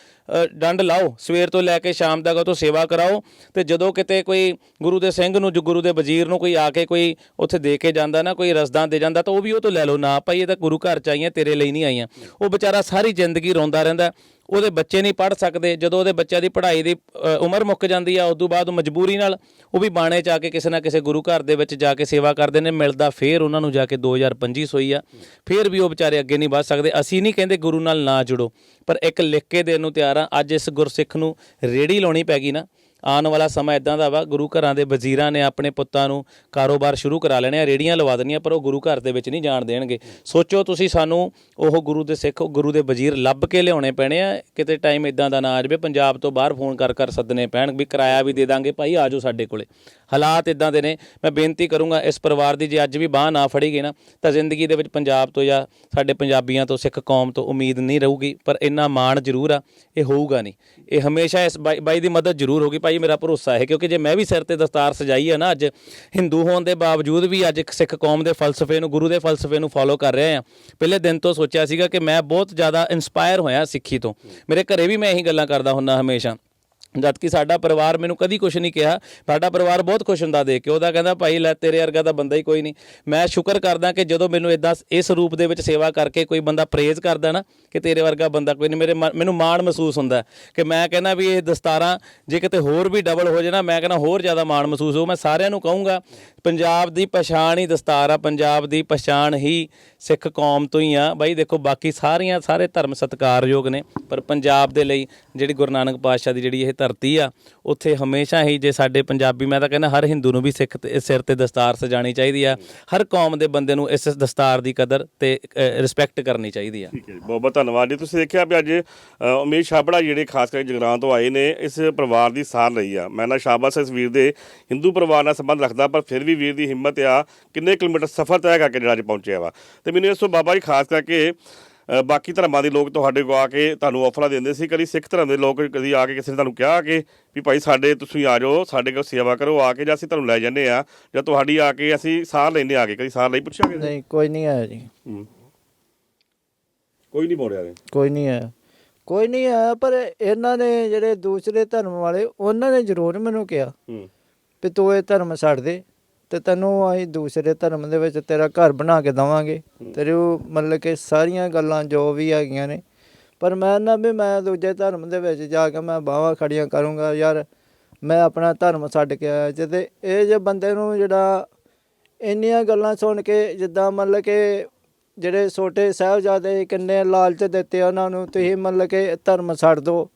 ਡੰਡ ਲਾਓ, ਸਵੇਰ ਤੋਂ ਲੈ ਕੇ ਸ਼ਾਮ ਤੱਕ ਉਹ ਤੋਂ ਸੇਵਾ ਕਰਾਓ, ਤੇ ਜਦੋਂ ਕਿਤੇ ਕੋਈ ਗੁਰੂ ਦੇ ਸਿੰਘ ਨੂੰ ਜੋ ਗੁਰੂ ਦੇ ਵਜ਼ੀਰ ਨੂੰ ਕੋਈ ਆ ਕੇ ਕੋਈ ਉੱਥੇ ਦੇ ਕੇ ਜਾਂਦਾ ਨਾ, ਕੋਈ ਰਸਦਾਂ ਦੇ ਜਾਂਦਾ, ਤਾਂ ਉਹ ਵੀ ਉਹ ਤੋਂ ਲੈ ਲਓ, ਨਾ ਭਾਈ ਇਹ ਤਾਂ ਗੁਰੂ ਘਰ ਚ ਆਈਆਂ, ਤੇਰੇ ਲਈ ਨਹੀਂ ਆਈਆਂ। ਉਹ ਵਿਚਾਰਾ ਸਾਰੀ ਜ਼ਿੰਦਗੀ ਰੋਂਦਾ ਰਹਿੰਦਾ ਉਹਦੇ ਬੱਚੇ ਨਹੀਂ ਪੜ੍ਹ ਸਕਦੇ, ਜਦੋਂ ਉਹਦੇ ਬੱਚਿਆਂ ਦੀ ਪੜ੍ਹਾਈ ਦੀ ਉਮਰ ਮੁੱਕ ਜਾਂਦੀ ਆ ਉਸ ਤੋਂ ਬਾਅਦ ਉਹ ਮਜਬੂਰੀ ਨਾਲ ਉਹ ਵੀ ਬਾਣੇ ਚ ਆ ਕੇ ਕਿਸੇ ਨਾ ਕਿਸੇ ਗੁਰੂ ਘਰ ਦੇ ਵਿੱਚ ਜਾ ਕੇ ਸੇਵਾ ਕਰਦੇ ਨੇ, ਮਿਲਦਾ ਫੇਰ ਉਹਨਾਂ ਨੂੰ ਜਾ ਕੇ 2025 ਹੋਈ ਆ। ਫੇਰ ਵੀ ਉਹ ਵਿਚਾਰੇ ਅੱਗੇ ਨਹੀਂ ਵੱਧ ਸਕਦੇ। ਅਸੀਂ ਨਹੀਂ ਕਹਿੰਦੇ ਗੁਰੂ ਨਾਲ ਨਾ ਜੁੜੋ, ਪਰ ਇੱਕ ਲਿਖ ਕੇ ਦੇਣ ਨੂੰ ਤਿਆਰ ਆ। ਅੱਜ ਇਸ ਗੁਰਸਿੱਖ ਨੂੰ ਰੇੜੀ ਲਾਉਣੀ ਪੈ ਗਈ ਨਾ ਆਉਣ ਵਾਲਾ ਸਮਾਂ ਇਦਾਂ ਦਾ ਵਾ, ਗੁਰੂ ਘਰਾਂ ਦੇ ਵਜ਼ੀਰਾਂ ਨੇ ਆਪਣੇ ਪੁੱਤਾਂ ਨੂੰ ਕਾਰੋਬਾਰ ਸ਼ੁਰੂ ਕਰਾ ਲੈਣੇ ਆ ਰੇੜੀਆਂ ਲਵਾ ਦੇਣੀਆਂ, ਪਰ ਉਹ ਗੁਰੂ ਘਰ ਦੇ ਵਿੱਚ ਨਹੀਂ ਜਾਣ ਦੇਣਗੇ। ਸੋਚੋ ਤੁਸੀਂ ਸਾਨੂੰ ਉਹ ਗੁਰੂ ਦੇ ਸਿੱਖ, ਗੁਰੂ ਦੇ ਵਜ਼ੀਰ ਲੱਭ ਕੇ ਲਿਆਉਣੇ ਪੈਣੇ ਆ, ਕਿਤੇ ਟਾਈਮ ਇਦਾਂ ਦਾ ਨਾ ਆ ਜਾਵੇ, ਪੰਜਾਬ ਤੋਂ ਬਾਹਰ ਫੋਨ ਕਰ ਕਰ ਸੱਦਣੇ ਪੈਣ ਵੀ ਕਿਰਾਇਆ ਵੀ ਦੇ ਦਾਂਗੇ, ਭਾਈ ਆਜੋ ਸਾਡੇ ਕੋਲੇ। ਹਾਲਾਤ ਇਦਾਂ ਦੇ ਨੇ। ਮੈਂ ਬੇਨਤੀ ਕਰੂੰਗਾ ਇਸ ਪਰਿਵਾਰ ਦੀ, ਜੇ ਅੱਜ ਵੀ ਬਾਹ ਨਾ ਫੜੀ ਗਈ ਨਾ, ਤਾਂ ਜ਼ਿੰਦਗੀ ਦੇ ਵਿੱਚ ਪੰਜਾਬ ਤੋਂ ਜਾਂ ਸਾਡੇ ਪੰਜਾਬੀਆਂ ਤੋਂ, ਸਿੱਖ ਕੌਮ ਤੋਂ ਉਮੀਦ ਨਹੀਂ ਰਹੂਗੀ। ਪਰ ਇੰਨਾ ਮਾਣ ਜ਼ਰੂਰ ਆ, ਇਹ ਹੋਊਗਾ ਨਹੀਂ। ਇਹ ਹਮੇਸ਼ਾ ਇਸ ਬਾਈ ਬਾਈ ਦੀ ਮਦਦ ਜ਼ਰੂਰ ਹੋਗੀ ਭਾਈ, ਮੇਰਾ ਭਰੋਸਾ ਹੈ, ਕਿਉਂਕਿ ਜੇ ਮੈਂ ਵੀ ਸਿਰ ਤੇ ਦਸਤਾਰ ਸਜਾਈ ਆ ਨਾ ਅੱਜ, ਹਿੰਦੂ ਹੋਣ ਦੇ ਬਾਵਜੂਦ ਵੀ ਅੱਜ ਇੱਕ ਸਿੱਖ ਕੌਮ ਦੇ ਫਲਸਫੇ ਨੂੰ, ਗੁਰੂ ਦੇ ਫਲਸਫੇ ਨੂੰ ਫੋਲੋ ਕਰ ਰਿਹਾ ਆ। ਪਹਿਲੇ ਦਿਨ ਤੋਂ ਸੋਚਿਆ ਸੀਗਾ ਕਿ ਮੈਂ ਬਹੁਤ ਜ਼ਿਆਦਾ ਇਨਸਪਾਇਰ ਹੋਇਆ ਸਿੱਖੀ ਤੋਂ। ਮੇਰੇ ਘਰੇ ਵੀ ਮੈਂ ਇਹੀ ਗੱਲਾਂ ਕਰਦਾ ਹੁੰਦਾ ਹਮੇਸ਼ਾ। ਜਦ ਕਿ ਸਾਡਾ ਪਰਿਵਾਰ ਮੈਨੂੰ ਕਦੀ ਕੁਝ ਨਹੀਂ ਕਿਹਾ, ਸਾਡਾ ਪਰਿਵਾਰ ਬਹੁਤ ਖੁਸ਼ ਹੁੰਦਾ ਦੇਖ ਕੇ। ਉਹਦਾ ਕਹਿੰਦਾ, ਭਾਈ ਲੈ, ਤੇਰੇ ਵਰਗਾ ਤਾਂ ਬੰਦਾ ਹੀ ਕੋਈ ਨਹੀਂ। ਮੈਂ ਸ਼ੁਕਰ ਕਰਦਾ ਕਿ ਜਦੋਂ ਮੈਨੂੰ ਇਦਾਂ ਇਸ ਰੂਪ ਦੇ ਵਿੱਚ ਸੇਵਾ ਕਰਕੇ ਕੋਈ ਬੰਦਾ ਪ੍ਰੇਜ਼ ਕਰਦਾ ਨਾ, ਕਿ ਤੇਰੇ ਵਰਗਾ ਬੰਦਾ ਕੋਈ ਨਹੀਂ, ਮੇਰੇ ਮਨ- ਮੈਨੂੰ ਮਾਣ ਮਹਿਸੂਸ ਹੁੰਦਾ ਕਿ ਮੈਂ ਕਹਿੰਦਾ ਵੀ ਇਹ ਦਸਤਾਰਾਂ ਜੇ ਕਿਤੇ ਹੋਰ ਵੀ ਡਬਲ ਹੋ ਜਾਣਾ ਮੈਂ ਕਹਿੰਦਾ ਹੋਰ ਜ਼ਿਆਦਾ ਮਾਣ ਮਹਿਸੂਸ ਹੋ, ਮੈਂ ਸਾਰਿਆਂ ਨੂੰ ਕਹੂੰਗਾ ਪੰਜਾਬ ਦੀ ਪਛਾਣ ਹੀ ਦਸਤਾਰ ਆ ਪੰਜਾਬ ਦੀ ਪਛਾਣ ਹੀ ਸਿੱਖ ਕੌਮ ਤੋਂ ਹੀ ਆ। ਬਾਈ ਦੇਖੋ ਬਾਕੀ ਸਾਰੀਆਂ ਸਾਰੇ ਧਰਮ ਸਤਿਕਾਰਯੋਗ ਨੇ ਪਰ ਪੰਜਾਬ ਦੇ ਲਈ ਜਿਹੜੀ ਗੁਰੂ ਨਾਨਕ ਪਾਤਸ਼ਾਹ ਦੀ ਜਿਹੜੀ ਇਹ ਧਰਤੀ ਆ ਉੱਥੇ ਹਮੇਸ਼ਾ ਹੀ ਜੇ ਸਾਡੇ ਪੰਜਾਬੀ ਮੈਂ ਤਾਂ ਕਹਿੰਦਾ ਹਰ ਹਿੰਦੂ ਨੂੰ ਵੀ ਸਿੱਖ ਸਿਰ ਤੇ ਦਸਤਾਰ ਸਜਾਣੀ ਚਾਹੀਦੀ ਆ। ਹਰ ਕੌਮ ਦੇ ਬੰਦੇ ਨੂੰ ਇਸ ਦਸਤਾਰ ਦੀ ਕਦਰ ਤੇ ਰਿਸਪੈਕਟ ਕਰਨੀ ਚਾਹੀਦੀ ਆ। ਠੀਕ ਹੈ ਬਹੁਤ ਬਹੁਤ ਧੰਨਵਾਦ ਜੀ। ਤੁਸੀਂ ਦੇਖਿਆ ਵੀ ਅੱਜ ਅ, ਉਮੇਸ਼ ਛਾਬੜਾ ਜਿਹੜੇ ਖਾਸ ਕਰਕੇ ਜਗਰਾਉਂ ਤੋਂ ਆਏ ਨੇ ਇਸ ਪਰਿਵਾਰ ਦੀ ਸਾਰ ਲਈ ਆ। ਮੈਂ ਨਾ ਸ਼ਾਬਾਸ਼ ਇਸ ਵੀਰ ਦੇ ਹਿੰਦੂ ਪਰਿਵਾਰ ਨਾਲ ਸੰਬੰਧ ਰੱਖਦਾ ਪਰ ਫਿਰ ਵੀ ਵੀਰ ਦੀ ਹਿੰਮਤ ਆ ਕਿੰਨੇ ਕਿਲੋਮੀਟਰ ਸਫ਼ਰ ਤੈਅ ਕਰਕੇ ਜਿਹੜਾ ਅੱਜ ਪਹੁੰਚਿਆ ਵਾ। ਤੇ ਮੈਨੂੰ ਇਸ ਬਾਬਾ ਜੀ ਖਾਸ ਕਰਕੇ ਬਾਕੀ ਧਰਮਾਂ ਦੇ ਲੋਕ ਤੁਹਾਡੇ ਕੋਲ ਆ ਕੇ ਤੁਹਾਨੂੰ ਆਫਰਾਂ ਦਿੰਦੇ ਸੀ ਕਦੀ ਸਿੱਖ ਧਰਮ ਦੇ ਲੋਕ ਕਦੀ ਆ ਕੇ ਕਿਸੇ ਨੇ ਤੁਹਾਨੂੰ ਕਿਹਾ ਕਿ ਵੀ ਭਾਈ ਸਾਡੇ ਤੁਸੀਂ ਆ ਜਾਓ ਸਾਡੇ ਕੋਲ ਸੇਵਾ ਕਰੋ ਆ ਕੇ ਜਾਂ ਅਸੀਂ ਤੁਹਾਨੂੰ ਲੈ ਜਾਂਦੇ ਆ ਜਾਂ ਤੁਹਾਡੀ ਆ ਕੇ ਅਸੀਂ ਸਾਰ ਲੈਂਦੇ ਆ ਕੇ ਕਦੀ ਸਾਰ ਲਈ ਪੁੱਛਿਆ ਕਿਸੇ? ਨਹੀਂ ਕੋਈ ਨਹੀਂ ਆਇਆ ਜੀ। ਕੋਈ ਨਹੀਂ ਨੇ ਕੋਈ ਨਹੀਂ ਆਇਆ। ਕੋਈ ਨਹੀਂ ਆਇਆ ਪਰ ਇਹਨਾਂ ਨੇ ਜਿਹੜੇ ਦੂਸਰੇ ਧਰਮ ਵਾਲੇ ਉਹਨਾਂ ਨੇ ਜ਼ਰੂਰ ਮੈਨੂੰ ਕਿਹਾ ਹੂੰ। ਵੀ ਤੂੰ ਇਹ ਧਰਮ ਛੱਡ ਦੇ। ਤੇ ਤੈਨੂੰ ਅਸੀਂ ਦੂਸਰੇ ਧਰਮ ਦੇ ਵਿੱਚ ਤੇਰਾ ਘਰ ਬਣਾ ਕੇ ਦਵਾਂਗੇ। ਤੇਰੇ ਉਹ ਮਤਲਬ ਕਿ ਸਾਰੀਆਂ ਗੱਲਾਂ ਜੋ ਵੀ ਹੈਗੀਆਂ ਨੇ। ਪਰ ਮੈਂ ਨਾ ਵੀ ਮੈਂ ਦੂਜੇ ਧਰਮ ਦੇ ਵਿੱਚ ਜਾ ਕੇ ਮੈਂ ਬਾਹਾਂ ਖੜੀਆਂ ਕਰੂੰਗਾ ਯਾਰ ਮੈਂ ਆਪਣਾ ਧਰਮ ਛੱਡ ਕੇ ਆਇਆ ਜੇ ਤੇ ਇਹ ਜੇ ਬੰਦੇ ਨੂੰ ਜਿਹੜਾ ਇੰਨੀਆਂ ਗੱਲਾਂ ਸੁਣ ਕੇ ਜਿੱਦਾਂ ਮਤਲਬ ਕਿ ਜਿਹੜੇ ਛੋਟੇ ਸਾਹਿਬਜ਼ਾਦੇ ਕਿੰਨੇ ਲਾਲਚ ਦਿੱਤੇ ਉਹਨਾਂ ਨੂੰ ਤੁਸੀਂ ਮਤਲਬ ਕਿ ਧਰਮ ਛੱਡ ਦਿਓ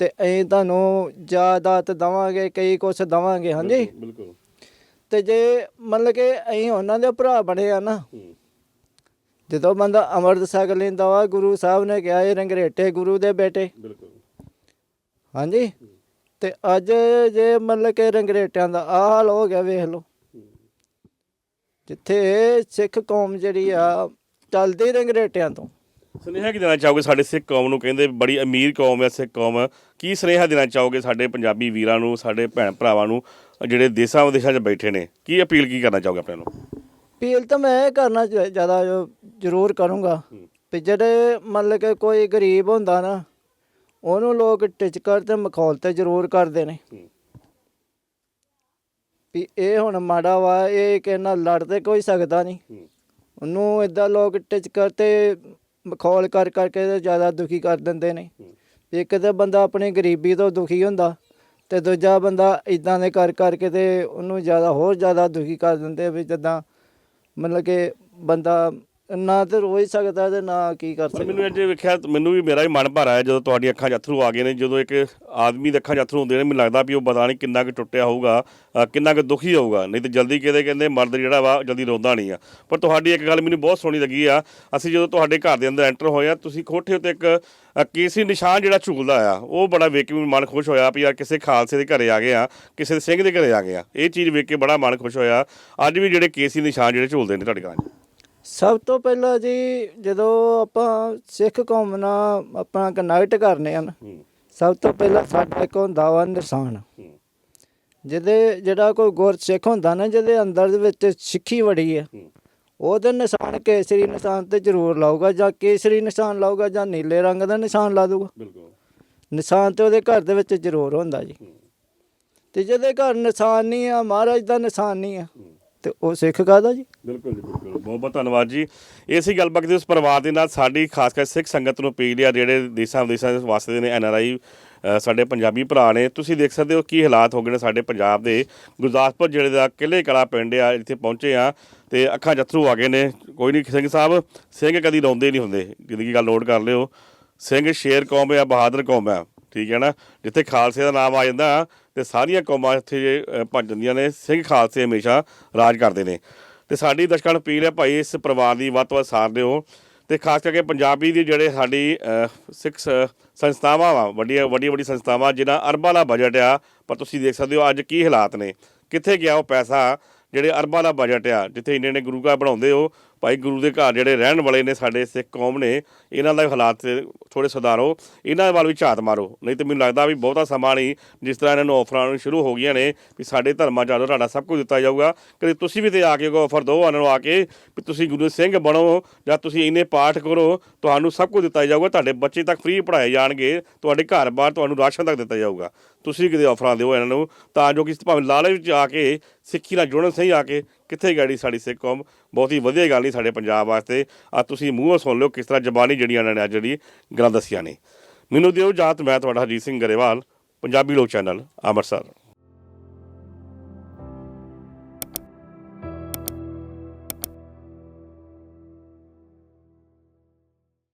ਤੇ ਅਸੀਂ ਤੁਹਾਨੂੰ ਜਾਇਦਾਦ ਦਵਾਂਗੇ ਕਈ ਕੁਛ ਦਵਾਂਗੇ ਹਾਂਜੀ? ਬਿਲਕੁਲ। ਤੇ ਜੇ ਮਤਲਬ ਕਿ ਅਸੀਂ ਉਹਨਾਂ ਦੇ ਭਰਾ ਬਣੇ ਆ ਨਾ ਜਦੋਂ ਬੰਦਾ ਅੰਮ੍ਰਿਤ ਛਕ ਲੈਂਦਾ ਵਾ ਗੁਰੂ ਸਾਹਿਬ ਨੇ ਕਿਹਾ ਇਹ ਰੰਗਰੇਟੇ ਗੁਰੂ ਦੇ ਬੇਟੇ। ਬਿਲਕੁਲ। ਹਾਂਜੀ? ਤੇ ਅੱਜ ਜੇ ਮਤਲਬ ਕਿ ਰੰਗਰੇਟਿਆਂ ਦਾ ਆਹ ਹਾਲ ਹੋ ਗਿਆ ਵੇਖ ਲਓ। ਜਿੱਥੇ ਸਿੱਖ ਕੌਮ ਜਿਹੜੀ ਆ ਚੱਲਦੀ ਰੰਗਰੇਟਿਆਂ ਤੋਂ। ਸੁਨੇਹਾ ਕੀ ਦੇਣਾ ਚਾਹੋਗੇ? ਸਾਡੇ ਸਿੱਖ ਕੌਮ ਨੂੰ ਕਹਿੰਦੇ ਬੜੀ ਅਮੀਰ ਕੌਮ ਹੈ ਸਿੱਖ ਕੌਮ। ਕੀ ਸੁਨੇਹਾ ਦੇਣਾ ਚਾਹੋਗੇ ਸਾਡੇ ਪੰਜਾਬੀ ਵੀਰਾਂ ਨੂੰ ਸਾਡੇ ਭੈਣ ਭਰਾਵਾਂ ਨੂੰ ਜਿਹੜੇ ਦੇਸਾਂ ਵਿਦੇਸ਼ਾਂ 'ਚ ਬੈਠੇ ਨੇ? ਕੀ ਅਪੀਲ ਕੀ ਕਰਨਾ ਚਾਹੋਗੇ ਆਪਣੇ ਨੂੰ ਅਪੀਲ ਤਾਂ ਮੈਂ ਕਰਨਾ ਜ਼ਿਆਦਾ ਜ਼ਰੂਰ ਕਰੂੰਗਾ ਵੀ ਜਿਹੜੇ ਮਤਲਬ ਕਿ ਕੋਈ ਗਰੀਬ ਹੁੰਦਾ ਨਾ ਉਹਨੂੰ ਲੋਕ ਟਿਚਕਰ ਤੇ ਮਖੌਲ ਤੇ ਜ਼ਰੂਰ ਕਰਦੇ ਨੇ। ਵੀ ਇਹ ਹੁਣ ਮਾੜਾ ਵਾ ਇਹ ਕਿ ਨਾਲ ਲੜ ਤੇ ਕੋਈ ਸਕਦਾ ਨਹੀਂ। ਉਹਨੂੰ ਇਦਾਂ ਲੋਕ ਟਿਚਕਰ ਤੇ ਮਖੌਲ ਕਰ ਕਰਕੇ ਤੇ ਜ਼ਿਆਦਾ ਦੁਖੀ ਕਰ ਦਿੰਦੇ ਨੇ। ਇੱਕ ਤਾਂ ਬੰਦਾ ਆਪਣੀ ਗਰੀਬੀ ਤੋਂ ਦੁਖੀ ਹੁੰਦਾ ਤੇ ਦੂਜਾ ਬੰਦਾ ਇਦਾਂ ਦੇ ਕਰ ਕਰਕੇ ਤੇ ਉਹਨੂੰ ਜ਼ਿਆਦਾ ਹੋਰ ਜ਼ਿਆਦਾ ਦੁਖੀ ਕਰ ਦਿੰਦੇ ਵੀ ਜਿੱਦਾਂ ਮਤਲਬ ਕਿ ਬੰਦਾ ਨਾ ਤੇ ਰੋ ਹੀ ਸਕਦਾ ਤੇ ਨਾ ਕੀ ਕਰ ਪਰ ਸਕਦਾ। ਮੈਨੂੰ ਅੱਜ ਵੇਖਿਆ ਮੈਨੂੰ ਵੀ ਮੇਰਾ ਵੀ ਮਨ ਭਰ ਆਇਆ ਜਦੋਂ ਤੁਹਾਡੀ ਅੱਖਾਂ 'ਚ ਅਥਰੂ ਆ ਗਏ ਨੇ ਜਦੋਂ ਇੱਕ ਆਦਮੀ ਦੇ ਅੱਖਾਂ 'ਚ ਅਥਰੂ ਹੁੰਦੇ ਨੇ ਮੈਨੂੰ ਲੱਗਦਾ ਵੀ ਉਹ ਪਤਾ ਨਹੀਂ ਕਿੰਨਾ ਕੁ ਟੁੱਟਿਆ ਹੋਊਗਾ ਅ, ਕਿੰਨਾ ਕੁ ਦੁਖੀ ਹੋਊਗਾ। ਨਹੀਂ ਤੇ ਜਲਦੀ ਕਿਤੇ ਕਹਿੰਦੇ ਮਰਦ ਜਿਹੜਾ ਵਾ ਜਲਦੀ ਰੋਂਦਾ ਨਹੀਂ ਆ। ਪਰ ਤੁਹਾਡੀ ਇੱਕ ਗੱਲ ਮੈਨੂੰ ਬਹੁਤ ਸੋਹਣੀ ਲੱਗੀ ਆ ਅਸੀਂ ਜਦੋਂ ਤੁਹਾਡੇ ਘਰ ਦੇ ਅੰਦਰ ਐਂਟਰ ਹੋਏ ਆ ਤੁਸੀਂ ਕੋਠੇ ਉੱਤੇ ਇੱਕ ਅ, ਕੇਸਰੀ ਨਿਸ਼ਾਨ ਜਿਹੜਾ ਝੂਲਦਾ ਆ ਉਹ ਬੜਾ ਵੇਖ ਕੇ ਮੈਨੂੰ ਮਨ ਖੁਸ਼ ਹੋਇਆ ਵੀ ਯਾਰ ਕਿਸੇ ਖਾਲਸੇ ਦੇ ਘਰੇ ਆ ਗਏ ਆ ਕਿਸੇ ਦੇ ਸਿੰਘ ਦੇ ਘਰੇ ਆ ਗਏ ਆ। ਇਹ ਚੀਜ਼ ਵੇਖ ਕੇ ਬੜਾ ਮਨ ਖੁਸ਼ ਹੋਇਆ। ਅੱਜ ਵੀ ਜਿਹੜੇ ਕੇਸਰੀ ਨਿਸ਼ਾਨ ਜਿਹੜੇ ਝੂਲਦੇ ਨੇ ਤੁਹਾਡੇ ਘਰਾਂ 'ਚ। ਸਭ ਤੋਂ ਪਹਿਲਾਂ ਜੀ ਜਦੋਂ ਆਪਾਂ ਸਿੱਖ ਕੌਮ ਨਾਲ ਆਪਣਾ ਕਨੈਕਟ ਕਰਨੇ ਹਨ ਹੂੰ। ਸਭ ਤੋਂ ਪਹਿਲਾਂ ਸਾਡਾ ਇੱਕ ਹੁੰਦਾ ਵਾ ਨਿਸ਼ਾਨ। ਜਿਹਦੇ ਜਿਹੜਾ ਕੋਈ ਗੁਰ ਸਿੱਖ ਹੁੰਦਾ ਨਾ ਜਿਹਦੇ ਅੰਦਰ ਦੇ ਵਿੱਚ ਸਿੱਖੀ ਵੜੀ ਹੈ। ਉਹਦੇ ਨਿਸ਼ਾਨ ਕੇਸਰੀ ਨਿਸ਼ਾਨ ਤੇ ਜ਼ਰੂਰ ਲਾਊਗਾ ਜਾਂ ਕੇਸਰੀ ਨਿਸ਼ਾਨ ਲਾਊਗਾ ਜਾਂ ਨੀਲੇ ਰੰਗ ਦਾ ਨਿਸ਼ਾਨ ਲਾ ਦੂਗਾ ਬਿਲਕੁਲ। ਨਿਸ਼ਾਨ ਤੇ ਉਹਦੇ ਘਰ ਦੇ ਵਿੱਚ ਜ਼ਰੂਰ ਹੁੰਦਾ ਜੀ। ਤੇ ਜਿਹਦੇ ਘਰ ਨਿਸ਼ਾਨ ਨਹੀਂ ਆ ਮਹਾਰਾਜ ਦਾ ਨਿਸ਼ਾਨ ਨਹੀਂ ਆ ਤੇ ਉਹ ਸਿੱਖ ਕਾਹਦਾ ਜੀ? ਬਿਲਕੁਲ ਜੀ, ਬਿਲਕੁਲ। ਬਹੁਤ ਬਹੁਤ ਧੰਨਵਾਦ ਜੀ। ਇਹ ਸੀ ਗੱਲਬਾਤ ਕੀਤੀ ਉਸ ਪਰਿਵਾਰ ਦੇ ਨਾਲ ਸਾਡੀ ਖਾਸ ਕਰ ਸਿੱਖ ਸੰਗਤ ਨੂੰ ਅਪੀਲ ਆ ਜਿਹੜੇ ਦੇਸ਼ਾਂ ਵਿਦੇਸ਼ਾਂ ਦੇ ਵਾਸਤੇ ਨੇ ਐਨ ਆਰ ਆਈ ਸਾਡੇ ਪੰਜਾਬੀ ਭਰਾ ਨੇ। ਤੁਸੀਂ ਦੇਖ ਸਕਦੇ ਹੋ ਕੀ ਹਾਲਾਤ ਹੋ ਗਏ ਨੇ ਸਾਡੇ ਪੰਜਾਬ ਦੇ। ਗੁਰਦਾਸਪੁਰ ਜ਼ਿਲ੍ਹੇ ਦਾ ਕਿਲੇ ਕਲਾ ਪਿੰਡ ਆ, ਇੱਥੇ ਪਹੁੰਚੇ ਆ ਤੇ ਅੱਖਾਂ ਜੱਥਰੂ ਆ ਗਏ ਨੇ। ਕੋਈ ਨਹੀਂ, ਸਿੰਘ ਸਾਹਿਬ, ਸਿੰਘ ਕਦੀ ਰੋਂਦੇ ਨਹੀਂ ਹੁੰਦੇ। ਜ਼ਿੰਦਗੀ ਗੱਲ ਨੋਟ ਕਰ ਲਿਓ। ਸਿੰਘ ਸ਼ੇਰ ਕੌਮ ਆ, ਬਹਾਦਰ ਕੌਮ ਆ, ਠੀਕ ਹੈ ਨਾ? ਜਿੱਥੇ ਖਾਲਸੇ ਦਾ ਨਾਮ ਆ ਜਾਂਦਾ ਤੇ ਸਾਰੀਆਂ ਕੌਮਾਂ ਇੱਥੇ ਭੱਜ ਜਾਂਦੀਆਂ ਨੇ। ਸਿੰਘ ਖਾਲਸੇ ਹਮੇਸ਼ਾ ਰਾਜ ਕਰਦੇ ਨੇ। ਤੇ ਸਾਡੀ ਦਰਸ਼ਕਾਂ ਨੂੰ ਅਪੀਲ ਹੈ ਭਾਈ ਇਸ ਪਰਿਵਾਰ ਦੀ ਵੱਧ ਤੋਂ ਵੱਧ ਸਾਥ ਦਿਓ ਤੇ ਖਾਸ ਕਰਕੇ ਪੰਜਾਬੀ ਦੀ ਜਿਹੜੇ ਸਾਡੀ ਸਿੱਖ ਸ- ਸੰਸਥਾਵਾਂ ਵਾ, ਵੱਡੀਆਂ ਵੱਡੀ ਵੱਡੀ ਸੰਸਥਾਵਾਂ, ਜਿਨ੍ਹਾਂ ਅਰਬਾਂ ਦਾ ਬਜਟ ਆ, ਪਰ ਤੁਸੀਂ ਦੇਖ ਸਕਦੇ ਹੋ ਅੱਜ ਕੀ ਹਾਲਾਤ ਨੇ। ਕਿੱਥੇ ਗਿਆ ਉਹ ਪੈਸਾ, ਜਿਹੜੇ ਅਰਬਾਂ ਦਾ ਬਜਟ ਆ, ਜਿੱਥੇ ਇੰਨੇ ਨੇ ਗੁਰੂ ਘਰ ਬਣਾਉਂਦੇ ਹੋ ਭਾਈ ਗੁਰੂ ਦੇ ਘਰ ਜਿਹੜੇ ਰਹਿਣ ਵਾਲੇ ਨੇ ਸਾਡੇ ਸਿੱਖ ਕੌਮ ਨੇ, ਇਹਨਾਂ ਦਾ ਹਾਲਾਤ ਥੋੜੇ ਸੁਧਾਰੋ, ਇਹਨਾਂ ਵੱਲ ਵੀ ਝਾਤ ਮਾਰੋ। ਨਹੀਂ ਤੇ ਮੈਨੂੰ ਲੱਗਦਾ ਵੀ ਬਹੁਤਾ ਸਮਾਂ ਨਹੀਂ ਜਿਸ ਤਰ੍ਹਾਂ ਇਹਨਾਂ ਨੂੰ ਆਫਰਾਂ ਨੂੰ ਸ਼ੁਰੂ ਹੋ ਗਈਆਂ ਨੇ ਵੀ ਸਾਡੇ ਧਰਮਾਂ ਚਾਲੋ ਤੁਹਾਡਾ ਸਭ ਕੁਝ ਦਿੱਤਾ ਜਾਊਗਾ। ਕਦੇ ਤੁਸੀਂ ਵੀ ਤੇ ਆ ਕੇ ਕੋਈ ਆਫਰ ਦਿਓ ਉਹਨਾਂ ਨੂੰ ਆ ਕੇ ਵੀ ਤੁਸੀਂ ਗੁਰੂ ਸਿੰਘ ਬਣੋ ਜਾਂ ਤੁਸੀਂ ਇੰਨੇ ਪਾਠ ਕਰੋ, ਤੁਹਾਨੂੰ ਸਭ ਕੁਝ ਦਿੱਤਾ ਜਾਊਗਾ, ਤੁਹਾਡੇ ਬੱਚੇ ਤੱਕ ਫ੍ਰੀ ਪੜ੍ਹਾਏ ਜਾਣਗੇ, ਤੁਹਾਡੇ ਘਰ-ਬਾਰ ਤੁਹਾਨੂੰ ਰਾਸ਼ਨ ਤੱਕ ਦਿੱਤਾ ਜਾਊਗਾ। ਤੁਸੀਂ ਕਿਤੇ ਆਫਰਾਂ ਦਿਓ ਇਹਨਾਂ ਨੂੰ, ਤਾਂ ਜੋ ਕਿ ਭਾਵੇਂ ਲਾਲਚ ਵਿੱਚ ਆ ਕੇ, ਸਿੱਖੀ ਨਾਲ ਜੁੜਨ ਸਹੀ ਆ ਕੇ ਕਿੱਥੇ ਗੜੀ ਸਾਡੀ ਸਿੱਖ ਕੌਮ ਬਹੁਤ ਹੀ ਵਧੀਆ ਗੱਲ ਨਹੀਂ ਸਾਡੇ ਪੰਜਾਬ ਵਾਸਤੇ। ਆ ਤੁਸੀਂ ਮੂੰਹੋਂ ਸੁਣ ਲਓ ਕਿਸ ਤਰ੍ਹਾਂ ਜ਼ਬਾਨੀ ਜਿਹੜੀਆਂ ਇਹਨਾਂ ਨੇ ਅੱਜ ਜਿਹੜੀ ਗੱਲਾਂ ਦੱਸੀਆਂ ਨੇ। ਮੈਨੂੰ ਦਿਓ ਜਾਤ, ਮੈਂ ਤੁਹਾਡਾ ਹਰਜੀਤ ਸਿੰਘ ਗਰੇਵਾਲ, ਪੰਜਾਬੀ ਲੋਕ ਚੈਨਲ, ਅੰਮ੍ਰਿਤਸਰ।